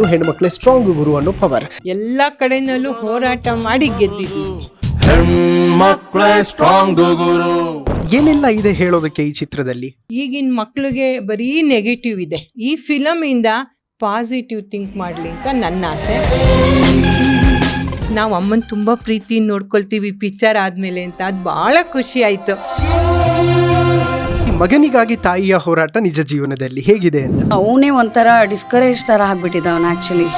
ಇರುವಂತಹದ್ದು ಹೆಣ್ಮಕ್ಳೆ ಸ್ಟ್ರಾಂಗ್ ಗುರು ಅನ್ನೋ ಪವರ್ ಎಲ್ಲಾ ಕಡೆನಲ್ಲೂ ಹೋರಾಟ ಮಾಡಿ ಗೆದ್ದಿದ್ದೀವಿ. ಗುರು. ಏನೆಲ್ಲ ಇದೆ ಹೇಳೋದಕ್ಕೆ ಈ ಚಿತ್ರದಲ್ಲಿ? ಈಗಿನ ಮಕ್ಳಿಗೆ ಬರೀ ನೆಗೆಟಿವ್ ಇದೆ. ಈ ಫಿಲಮ್ ಇಂದ ಪಾಸಿಟಿವ್ ಥಿಂಕ್ ಮಾಡಲಿ ಅಂತ ನನ್ನ ಆಸೆ. ನಾವು ಅಮ್ಮನ ತುಂಬ ಪ್ರೀತಿ ನೋಡ್ಕೊಳ್ತೀವಿ ಪಿಕ್ಚರ್ ಆದಮೇಲೆ ಅಂತ. ಅದು ಭಾಳ ಖುಷಿ ಆಯಿತು. ಮಗನಿಗಾಗಿ ತಾಯಿಯ ಹೋರಾಟ ನಿಜ ಜೀವನದಲ್ಲಿ ಹೇಗಿದೆ ಅಂತ. ಅವನೇ ಒಂಥರ ಡಿಸ್ಕರೇಜ್ ಥರ ಆಗ್ಬಿಟ್ಟಿದ್ದ ಅವನು ಆ್ಯಕ್ಚುಲಿ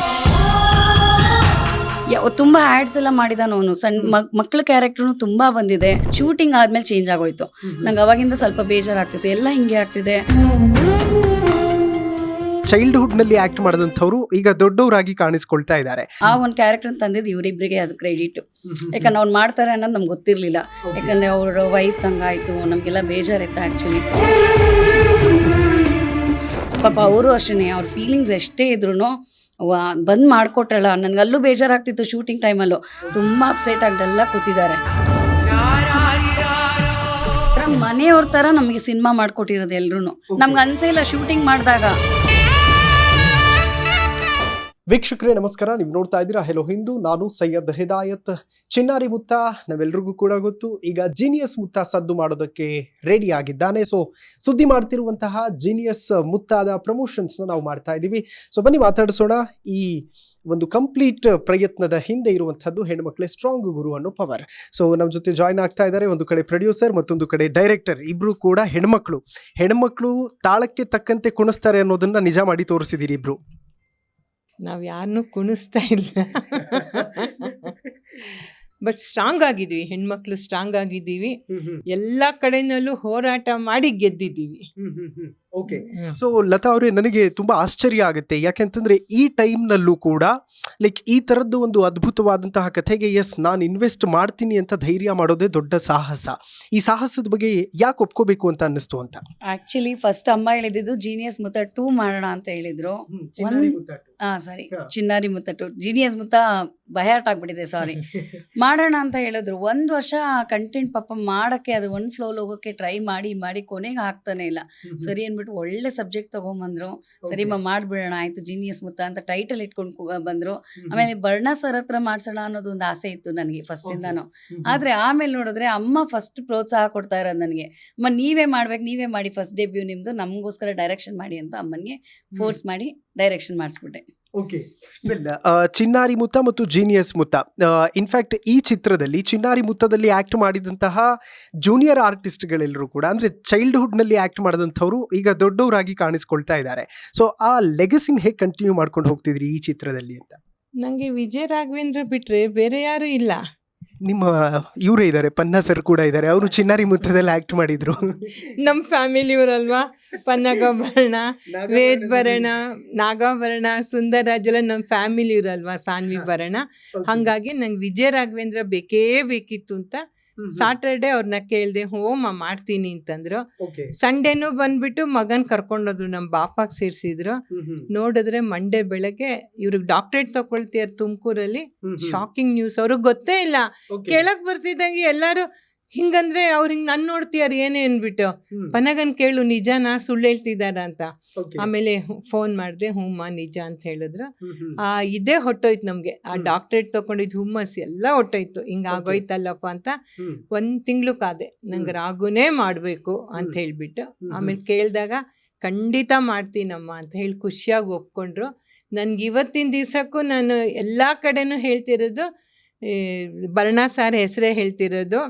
ತುಂಬ ಆ್ಯಡ್ಸ್ ಎಲ್ಲ ಮಾಡಿದಾನು ಅವನು. ಸಣ್ಣ ಮಕ್ಕಳ ಕ್ಯಾರೆಕ್ಟರ್ನು ತುಂಬ ಬಂದಿದೆ. ಶೂಟಿಂಗ್ ಆದ್ಮೇಲೆ ಚೇಂಜ್ ಆಗೋಯ್ತು. ನಂಗೆ ಅವಾಗಿಂದ ಸ್ವಲ್ಪ ಬೇಜಾರಾಗ್ತಿದೆ ಎಲ್ಲ ಹಿಂಗೆ ಆಗ್ತಿದೆ. ಚೈಲ್ಡ್ಹುಡ್ನಲ್ಲಿ ಆಕ್ಟ್ ಮಾಡಿದಂಥವ್ರು ಈಗ ದೊಡ್ಡವರಾಗಿ ಕಾಣಿಸ್ಕೊಳ್ತಾ ಇದ್ದಾರೆ. ಆ ಒಂದು ಕ್ಯಾರೆಕ್ಟರ್ ತಂದಿದ್ದು ಇವರಿಬ್ಬರಿಗೆ ಅದು ಕ್ರೆಡಿಟ್ ಯಾಕಂದ್ರೆ ಅವ್ನು ಮಾಡ್ತಾರೆ ಅನ್ನೋದು ನಮ್ಗೆ ಗೊತ್ತಿರಲಿಲ್ಲ. ಯಾಕಂದ್ರೆ ಅವ್ರ ವೈಫ್ ತಂಗಾಯ್ತು, ನಮಗೆಲ್ಲ ಬೇಜಾರಿತ್ತು ಆ್ಯಕ್ಚುಲಿ ಪಾಪ ಅವರು ಅಷ್ಟೇ ಅವ್ರ ಫೀಲಿಂಗ್ಸ್ ಎಷ್ಟೇ ಇದ್ರು ಬಂದ್ ಮಾಡ್ಕೊಟ್ರಲ್ಲ, ನನ್ಗಲ್ಲೂ ಬೇಜಾರಾಗ್ತಿತ್ತು ಶೂಟಿಂಗ್ ಟೈಮಲ್ಲೂ ತುಂಬ ಅಪ್ಸೆಟ್ ಆಗಲ್ಲ ಕೂತಿದ್ದಾರೆ. ಮನೆಯವ್ರ ಥರ ನಮಗೆ ಸಿನಿಮಾ ಮಾಡ್ಕೊಟ್ಟಿರೋದು ಎಲ್ರು ನಮ್ಗೆ ಅನ್ಸೇ ಇಲ್ಲ ಶೂಟಿಂಗ್ ಮಾಡಿದಾಗ. ವೀಕ್ಷಕರೇ, ನಮಸ್ಕಾರ. ನೀವು ನೋಡ್ತಾ ಇದ್ದೀರಾ ಹೆಲೋ ಹಿಂದೂ ನಾನು ಸೈಯದ್ ಹಿದಾಯತ್ ಚಿನ್ನಾರಿ ಮುತ್ತ ನಾವೆಲ್ರಿಗೂ ಕೂಡ ಗೊತ್ತು. ಈಗ ಜೀನಿಯಸ್ ಮುತ್ತ ಸದ್ದು ಮಾಡೋದಕ್ಕೆ ರೆಡಿ ಆಗಿದ್ದಾನೆ. ಸೊ ಸುದ್ದಿ ಮಾಡ್ತಿರುವಂತಹ ಜೀನಿಯಸ್ ಮುತ್ತಾದ ಪ್ರಮೋಷನ್ಸ್ ನಾವು ಮಾಡ್ತಾ ಇದ್ದೀವಿ. ಸೊ ಬನ್ನಿ ಮಾತಾಡಿಸೋಣ. ಈ ಒಂದು ಕಂಪ್ಲೀಟ್ ಪ್ರಯತ್ನದ ಹಿಂದೆ ಇರುವಂಥದ್ದು ಹೆಣ್ಮಕ್ಳೇ ಸ್ಟ್ರಾಂಗ್ ಗುರು ಅನ್ನೋ ಪವರ್ ಸೊ ನಮ್ಮ ಜೊತೆ ಜಾಯ್ನ್ ಆಗ್ತಾ ಇದ್ದಾರೆ. ಒಂದು ಕಡೆ ಪ್ರೊಡ್ಯೂಸರ್ ಮತ್ತೊಂದು ಕಡೆ ಡೈರೆಕ್ಟರ್ ಇಬ್ರು ಕೂಡ ಹೆಣ್ಮಕ್ಳು ಹೆಣ್ಮಕ್ಳು ತಾಳಕ್ಕೆ ತಕ್ಕಂತೆ ಕುಣಿಸ್ತಾರೆ ಅನ್ನೋದನ್ನ ನಿಜ ಮಾಡಿ ತೋರಿಸಿದಿರಿ ಇಬ್ರು. ನಾವು ಯಾರನ್ನೂ ಕುಣಿಸ್ತಾ ಇಲ್ಲ. ಬಟ್ ಸ್ಟ್ರಾಂಗ್ ಆಗಿದ್ದೀವಿ ಹೆಣ್ಮಕ್ಳು ಸ್ಟ್ರಾಂಗ್ ಆಗಿದ್ದೀವಿ. ಎಲ್ಲ ಕಡೆನಲ್ಲೂ ಹೋರಾಟ ಮಾಡಿ ಗೆದ್ದಿದ್ದೀವಿ. ಓಕೆ ಸೊ ಲತಾ ಅವರೇ ನನಗೆ ತುಂಬಾ ಆಶ್ಚರ್ಯ ಆಗುತ್ತೆ. ಯಾಕೆಂತಂದ್ರೆ ಈ ಟೈಮ್ನಲ್ಲೂ ಕೂಡ ಲೈಕ್ ಈ ತರದ್ದು ಒಂದು ಅದ್ಭುತವಾದಂತಹ ಕಥೆಗೆ ಎಸ್ ನಾನು ಇನ್ವೆಸ್ಟ್ ಮಾಡ್ತೀನಿ ಅಂತ ಧೈರ್ಯ ಮಾಡೋದೇ ದೊಡ್ಡ ಸಾಹಸ. ಈ ಸಾಹಸದ ಬಗ್ಗೆ ಯಾಕೆ ಒಪ್ಕೋಬೇಕು ಅಂತ ಅನ್ನಿಸ್ತು ಅಂತ? ಆಕ್ಚುಲಿ ಫಸ್ಟ್ ಅಮ್ಮ ಹೇಳಿದ್ದು ಜೀನಿಯಸ್ ಮುತ್ತ ಟೂ ಮಾಡೋಣ ಅಂತ ಹೇಳಿದ್ರು. ಹಾ. ಸಾರಿ. ಚಿನ್ನಾರಿ ಮುತ್ತ ಟು ಜೀನಿಯಸ್ ಮುತ್ತ ಬಯಾಟ್ ಆಗ್ಬಿಟ್ಟಿದೆ ಸಾರಿ ಮಾಡೋಣ ಅಂತ ಹೇಳಿದ್ರು. ಒಂದ್ ವರ್ಷ ಕಂಟೆಂಟ್ ಪಾಪ ಮಾಡಕ್ಕೆ ಅದು ಒಂದ್ ಫ್ಲೋಲ್ ಹೋಗೋಕೆ ಟ್ರೈ ಮಾಡಿ ಮಾಡಿ ಕೊನೆಗೆ ಆಗ್ತಾನೆ ಇಲ್ಲ. ಸರಿ ಅನ್ಬಿಟ್ಟು ಒಳ್ಳೆ ಸಬ್ಜೆಕ್ಟ್ ತಗೊಂಬಂದ್ರು. ಸರಿ ಮಾ ಮಾಡ್ಬಿಡೋಣ ಆಯ್ತು ಜೀನಿಯಸ್ ಮುತ್ತ ಅಂತ ಟೈಟಲ್ ಇಟ್ಕೊಂಡು ಬಂದ್ರು. ಆಮೇಲೆ ಬರ್ಣ ಸರ್ ಹತ್ರ ಮಾಡ್ಸೋಣ ಅನ್ನೋದು ಒಂದು ಆಸೆ ಇತ್ತು ನನಗೆ ಫಸ್ಟ್ ಇಂದಾನು. ಆದ್ರೆ ಆಮೇಲೆ ನೋಡಿದ್ರೆ ಅಮ್ಮ ಫಸ್ಟ್ ಪ್ರೋತ್ಸಾಹ ಕೊಡ್ತಾ ಇರೋದು ನನಗೆ. ಅಮ್ಮ ನೀವೇ ಮಾಡ್ಬೇಕು ನೀವೇ ಮಾಡಿ ಫಸ್ಟ್ ಡೆಬ್ಯೂ ನಿಮ್ದು ನಮಗೋಸ್ಕರ ಡೈರೆಕ್ಷನ್ ಮಾಡಿ ಅಂತ ಅಮ್ಮನಿಗೆ ಫೋರ್ಸ್ ಮಾಡಿ ಡೈರೆಕ್ಷನ್ ಮಾಡಿಸ್ಬಿಟ್ಟೆ. ಓಕೆ ಚಿನ್ನಾರಿ ಮುತ್ತ ಮತ್ತು ಜೀನಿಯಸ್ ಮುತ್ತ. ಇನ್ಫ್ಯಾಕ್ಟ್ ಈ ಚಿತ್ರದಲ್ಲಿ ಚಿನ್ನಾರಿ ಮುತ್ತದಲ್ಲಿ ಆಕ್ಟ್ ಮಾಡಿದಂತಹ ಜೂನಿಯರ್ ಆರ್ಟಿಸ್ಟ್ಗಳೆಲ್ಲರೂ ಕೂಡ ಅಂದರೆ ಚೈಲ್ಡ್ಹುಡ್ನಲ್ಲಿ ಆ್ಯಕ್ಟ್ ಆಕ್ಟ್ ಮಾಡಿದಂಥವ್ರು ಈಗ ದೊಡ್ಡವರಾಗಿ ಕಾಣಿಸ್ಕೊಳ್ತಾ ಇದ್ದಾರೆ. ಸೊ ಆ ಲೆಗಸಿನ ಹೇಗೆ ಕಂಟಿನ್ಯೂ ಮಾಡ್ಕೊಂಡು ಹೋಗ್ತಿದ್ರಿ ಈ ಚಿತ್ರದಲ್ಲಿ ಅಂತ? ನನಗೆ ವಿಜಯ ರಾಘವೇಂದ್ರ ಬಿಟ್ಟರೆ ಬೇರೆ ಯಾರು ಇಲ್ಲ. ನಿಮ್ಮ ಇವರೇ ಇದ್ದಾರೆ ಪನ್ನ ಸರ್ ಕೂಡ ಇದ್ದಾರೆ ಅವರು ಚಿನ್ನಾರಿ ಮುತ್ತದಲ್ಲಿ ಆಕ್ಟ್ ಮಾಡಿದ್ರು. ನಮ್ಮ ಫ್ಯಾಮಿಲಿಯವರಲ್ವಾ ಪನ್ನಗಭರಣ ವೇದ್ ಭರಣ ನಾಗಾಭರಣ ಸುಂದರ ಎಲ್ಲ ನಮ್ಮ ಫ್ಯಾಮಿಲಿಯವರಲ್ವಾ ಸಾನ್ವಿ ಭರಣ? ಹಾಗಾಗಿ ನಂಗೆ ವಿಜಯ ರಾಘವೇಂದ್ರ ಬೇಕೇ ಬೇಕಿತ್ತು ಅಂತ ಸಾಟರ್ಡೆ ಅವ್ರನ್ನ ಕೇಳ್ದೆ ಹೋಮ ಮಾಡ್ತೀನಿ ಅಂತಂದ್ರು. ಸಂಡೇನು ಬಂದ್ಬಿಟ್ಟು ಮಗನ್ ಕರ್ಕೊಂಡೋದ್ರು ನಮ್ಮ ಬಾಪಾಗ್ ಸೇರ್ಸಿದ್ರು. ನೋಡಿದ್ರೆ ಮಂಡೇ ಬೆಳಗ್ಗೆ ಇವ್ರಿಗೆ ಡಾಕ್ಟ್ರೇಟ್ ತಗೊಳ್ತಿಯಾರ ತುಮಕೂರಲ್ಲಿ. ಶಾಕಿಂಗ್ ನ್ಯೂಸ್ ಅವ್ರಿಗೆ ಗೊತ್ತೇ ಇಲ್ಲ. ಕೇಳಕ್ ಬರ್ತಿದ್ದಂಗೆ ಎಲ್ಲಾರು ಹಿಂಗಂದ್ರೆ ಅವ್ರ ಹಿಂಗ್ ನನ್ ನೋಡ್ತೀಯಾರ ಏನೇ ಅನ್ಬಿಟ್ಟು ಪನಗನ್ ಕೇಳು ನಿಜಾನ? ಸುಳ್ಳು ಹೇಳ್ತಿದಾರ ಅಂತ. ಆಮೇಲೆ ಫೋನ್ ಮಾಡಿದೆ ಹುಮ್ಮಾ ನಿಜ ಅಂತ ಹೇಳಿದ್ರು. ಆ ಇದೇ ಹೊಟ್ಟೋಯ್ತು ನಮ್ಗೆ. ಆ. ಡಾಕ್ಟ್ರೇಟ್ ತಗೊಂಡಿದ್ ಹುಮ್ಮಸ್ ಎಲ್ಲ ಹೊಟ್ಟೋಯ್ತು. ಹಿಂಗ ಆಗೋಯ್ತಲ್ಲಪ್ಪ ಅಂತ ಒಂದ್ ತಿಂಗ್ಳು ಕಾದೆ. ನಂಗೆ ರಾಗುನೇ ಮಾಡ್ಬೇಕು ಅಂತ. ಹೇಳ್ಬಿಟ್ಟು ಆಮೇಲೆ ಕೇಳಿದಾಗ ಖಂಡಿತ ಮಾಡ್ತೀನಮ್ಮ ಅಂತ ಹೇಳಿ ಖುಷಿಯಾಗಿ ಒಪ್ಕೊಂಡ್ರು. ನನ್ಗೆ ಇವತ್ತಿನ ದಿವಸಕ್ಕೂ ನಾನು ಎಲ್ಲ ಕಡೆನೂ ಹೇಳ್ತಿರೋದು ಈ ಬರ್ಣ ಸಾರ್ ಹೆಸರೇ ಹೇಳ್ತಿರೋದು.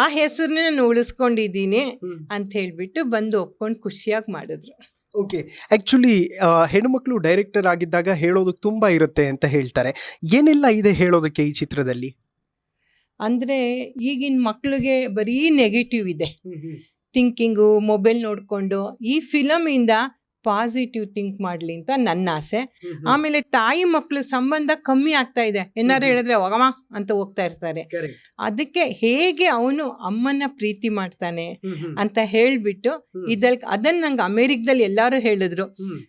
ಆ ಹೆಸರನ್ನ ನಾನು ಉಳಿಸ್ಕೊಂಡಿದ್ದೀನಿ ಅಂತ ಹೇಳ್ಬಿಟ್ಟು ಬಂದು ಒಪ್ಕೊಂಡು ಖುಷಿಯಾಗಿ ಮಾಡಿದ್ರು. ಓಕೆ. ಆ್ಯಕ್ಚುಲಿ ಹೆಣ್ಮಕ್ಳು ಡೈರೆಕ್ಟರ್ ಆಗಿದ್ದಾಗ ಹೇಳೋದಕ್ಕೆ ತುಂಬ ಇರುತ್ತೆ ಅಂತ ಹೇಳ್ತಾರೆ. ಏನೆಲ್ಲ ಇದೆ ಹೇಳೋದಕ್ಕೆ ಈ ಚಿತ್ರದಲ್ಲಿ? ಅಂದರೆ ಈಗಿನ ಮಕ್ಕಳಿಗೆ ಬರೀ ನೆಗೆಟಿವ್ ಇದೆ. ಥಿಂಕಿಂಗು ಮೊಬೈಲ್ ನೋಡಿಕೊಂಡು ಈ ಫಿಲಮಿಂದ ಪಾಸಿಟಿವ್ ಥಿಂಕ್ ಮಾಡಲಿ ಅಂತ ನನ್ನ ಆಸೆ. ಆಮೇಲೆ ತಾಯಿ ಮಕ್ಕಳು ಸಂಬಂಧ ಕಮ್ಮಿ ಆಗ್ತಾ ಇದೆ. ಏನಾರು ಹೇಳಿದ್ರೆ ಹೋಗಮ್ಮ ಅಂತ ಹೋಗ್ತಾ ಇರ್ತಾರೆ. ಅದಕ್ಕೆ ಹೇಗೆ ಅವನು ಅಮ್ಮನ ಪ್ರೀತಿ ಮಾಡ್ತಾನೆ ಅಂತ ಹೇಳ್ಬಿಟ್ಟು ಇದಲ್ ಅದನ್ನ ನಂಗೆ ಅಮೇರಿಕದಲ್ಲಿ ಎಲ್ಲರೂ ಹೇಳಿದ್ರು.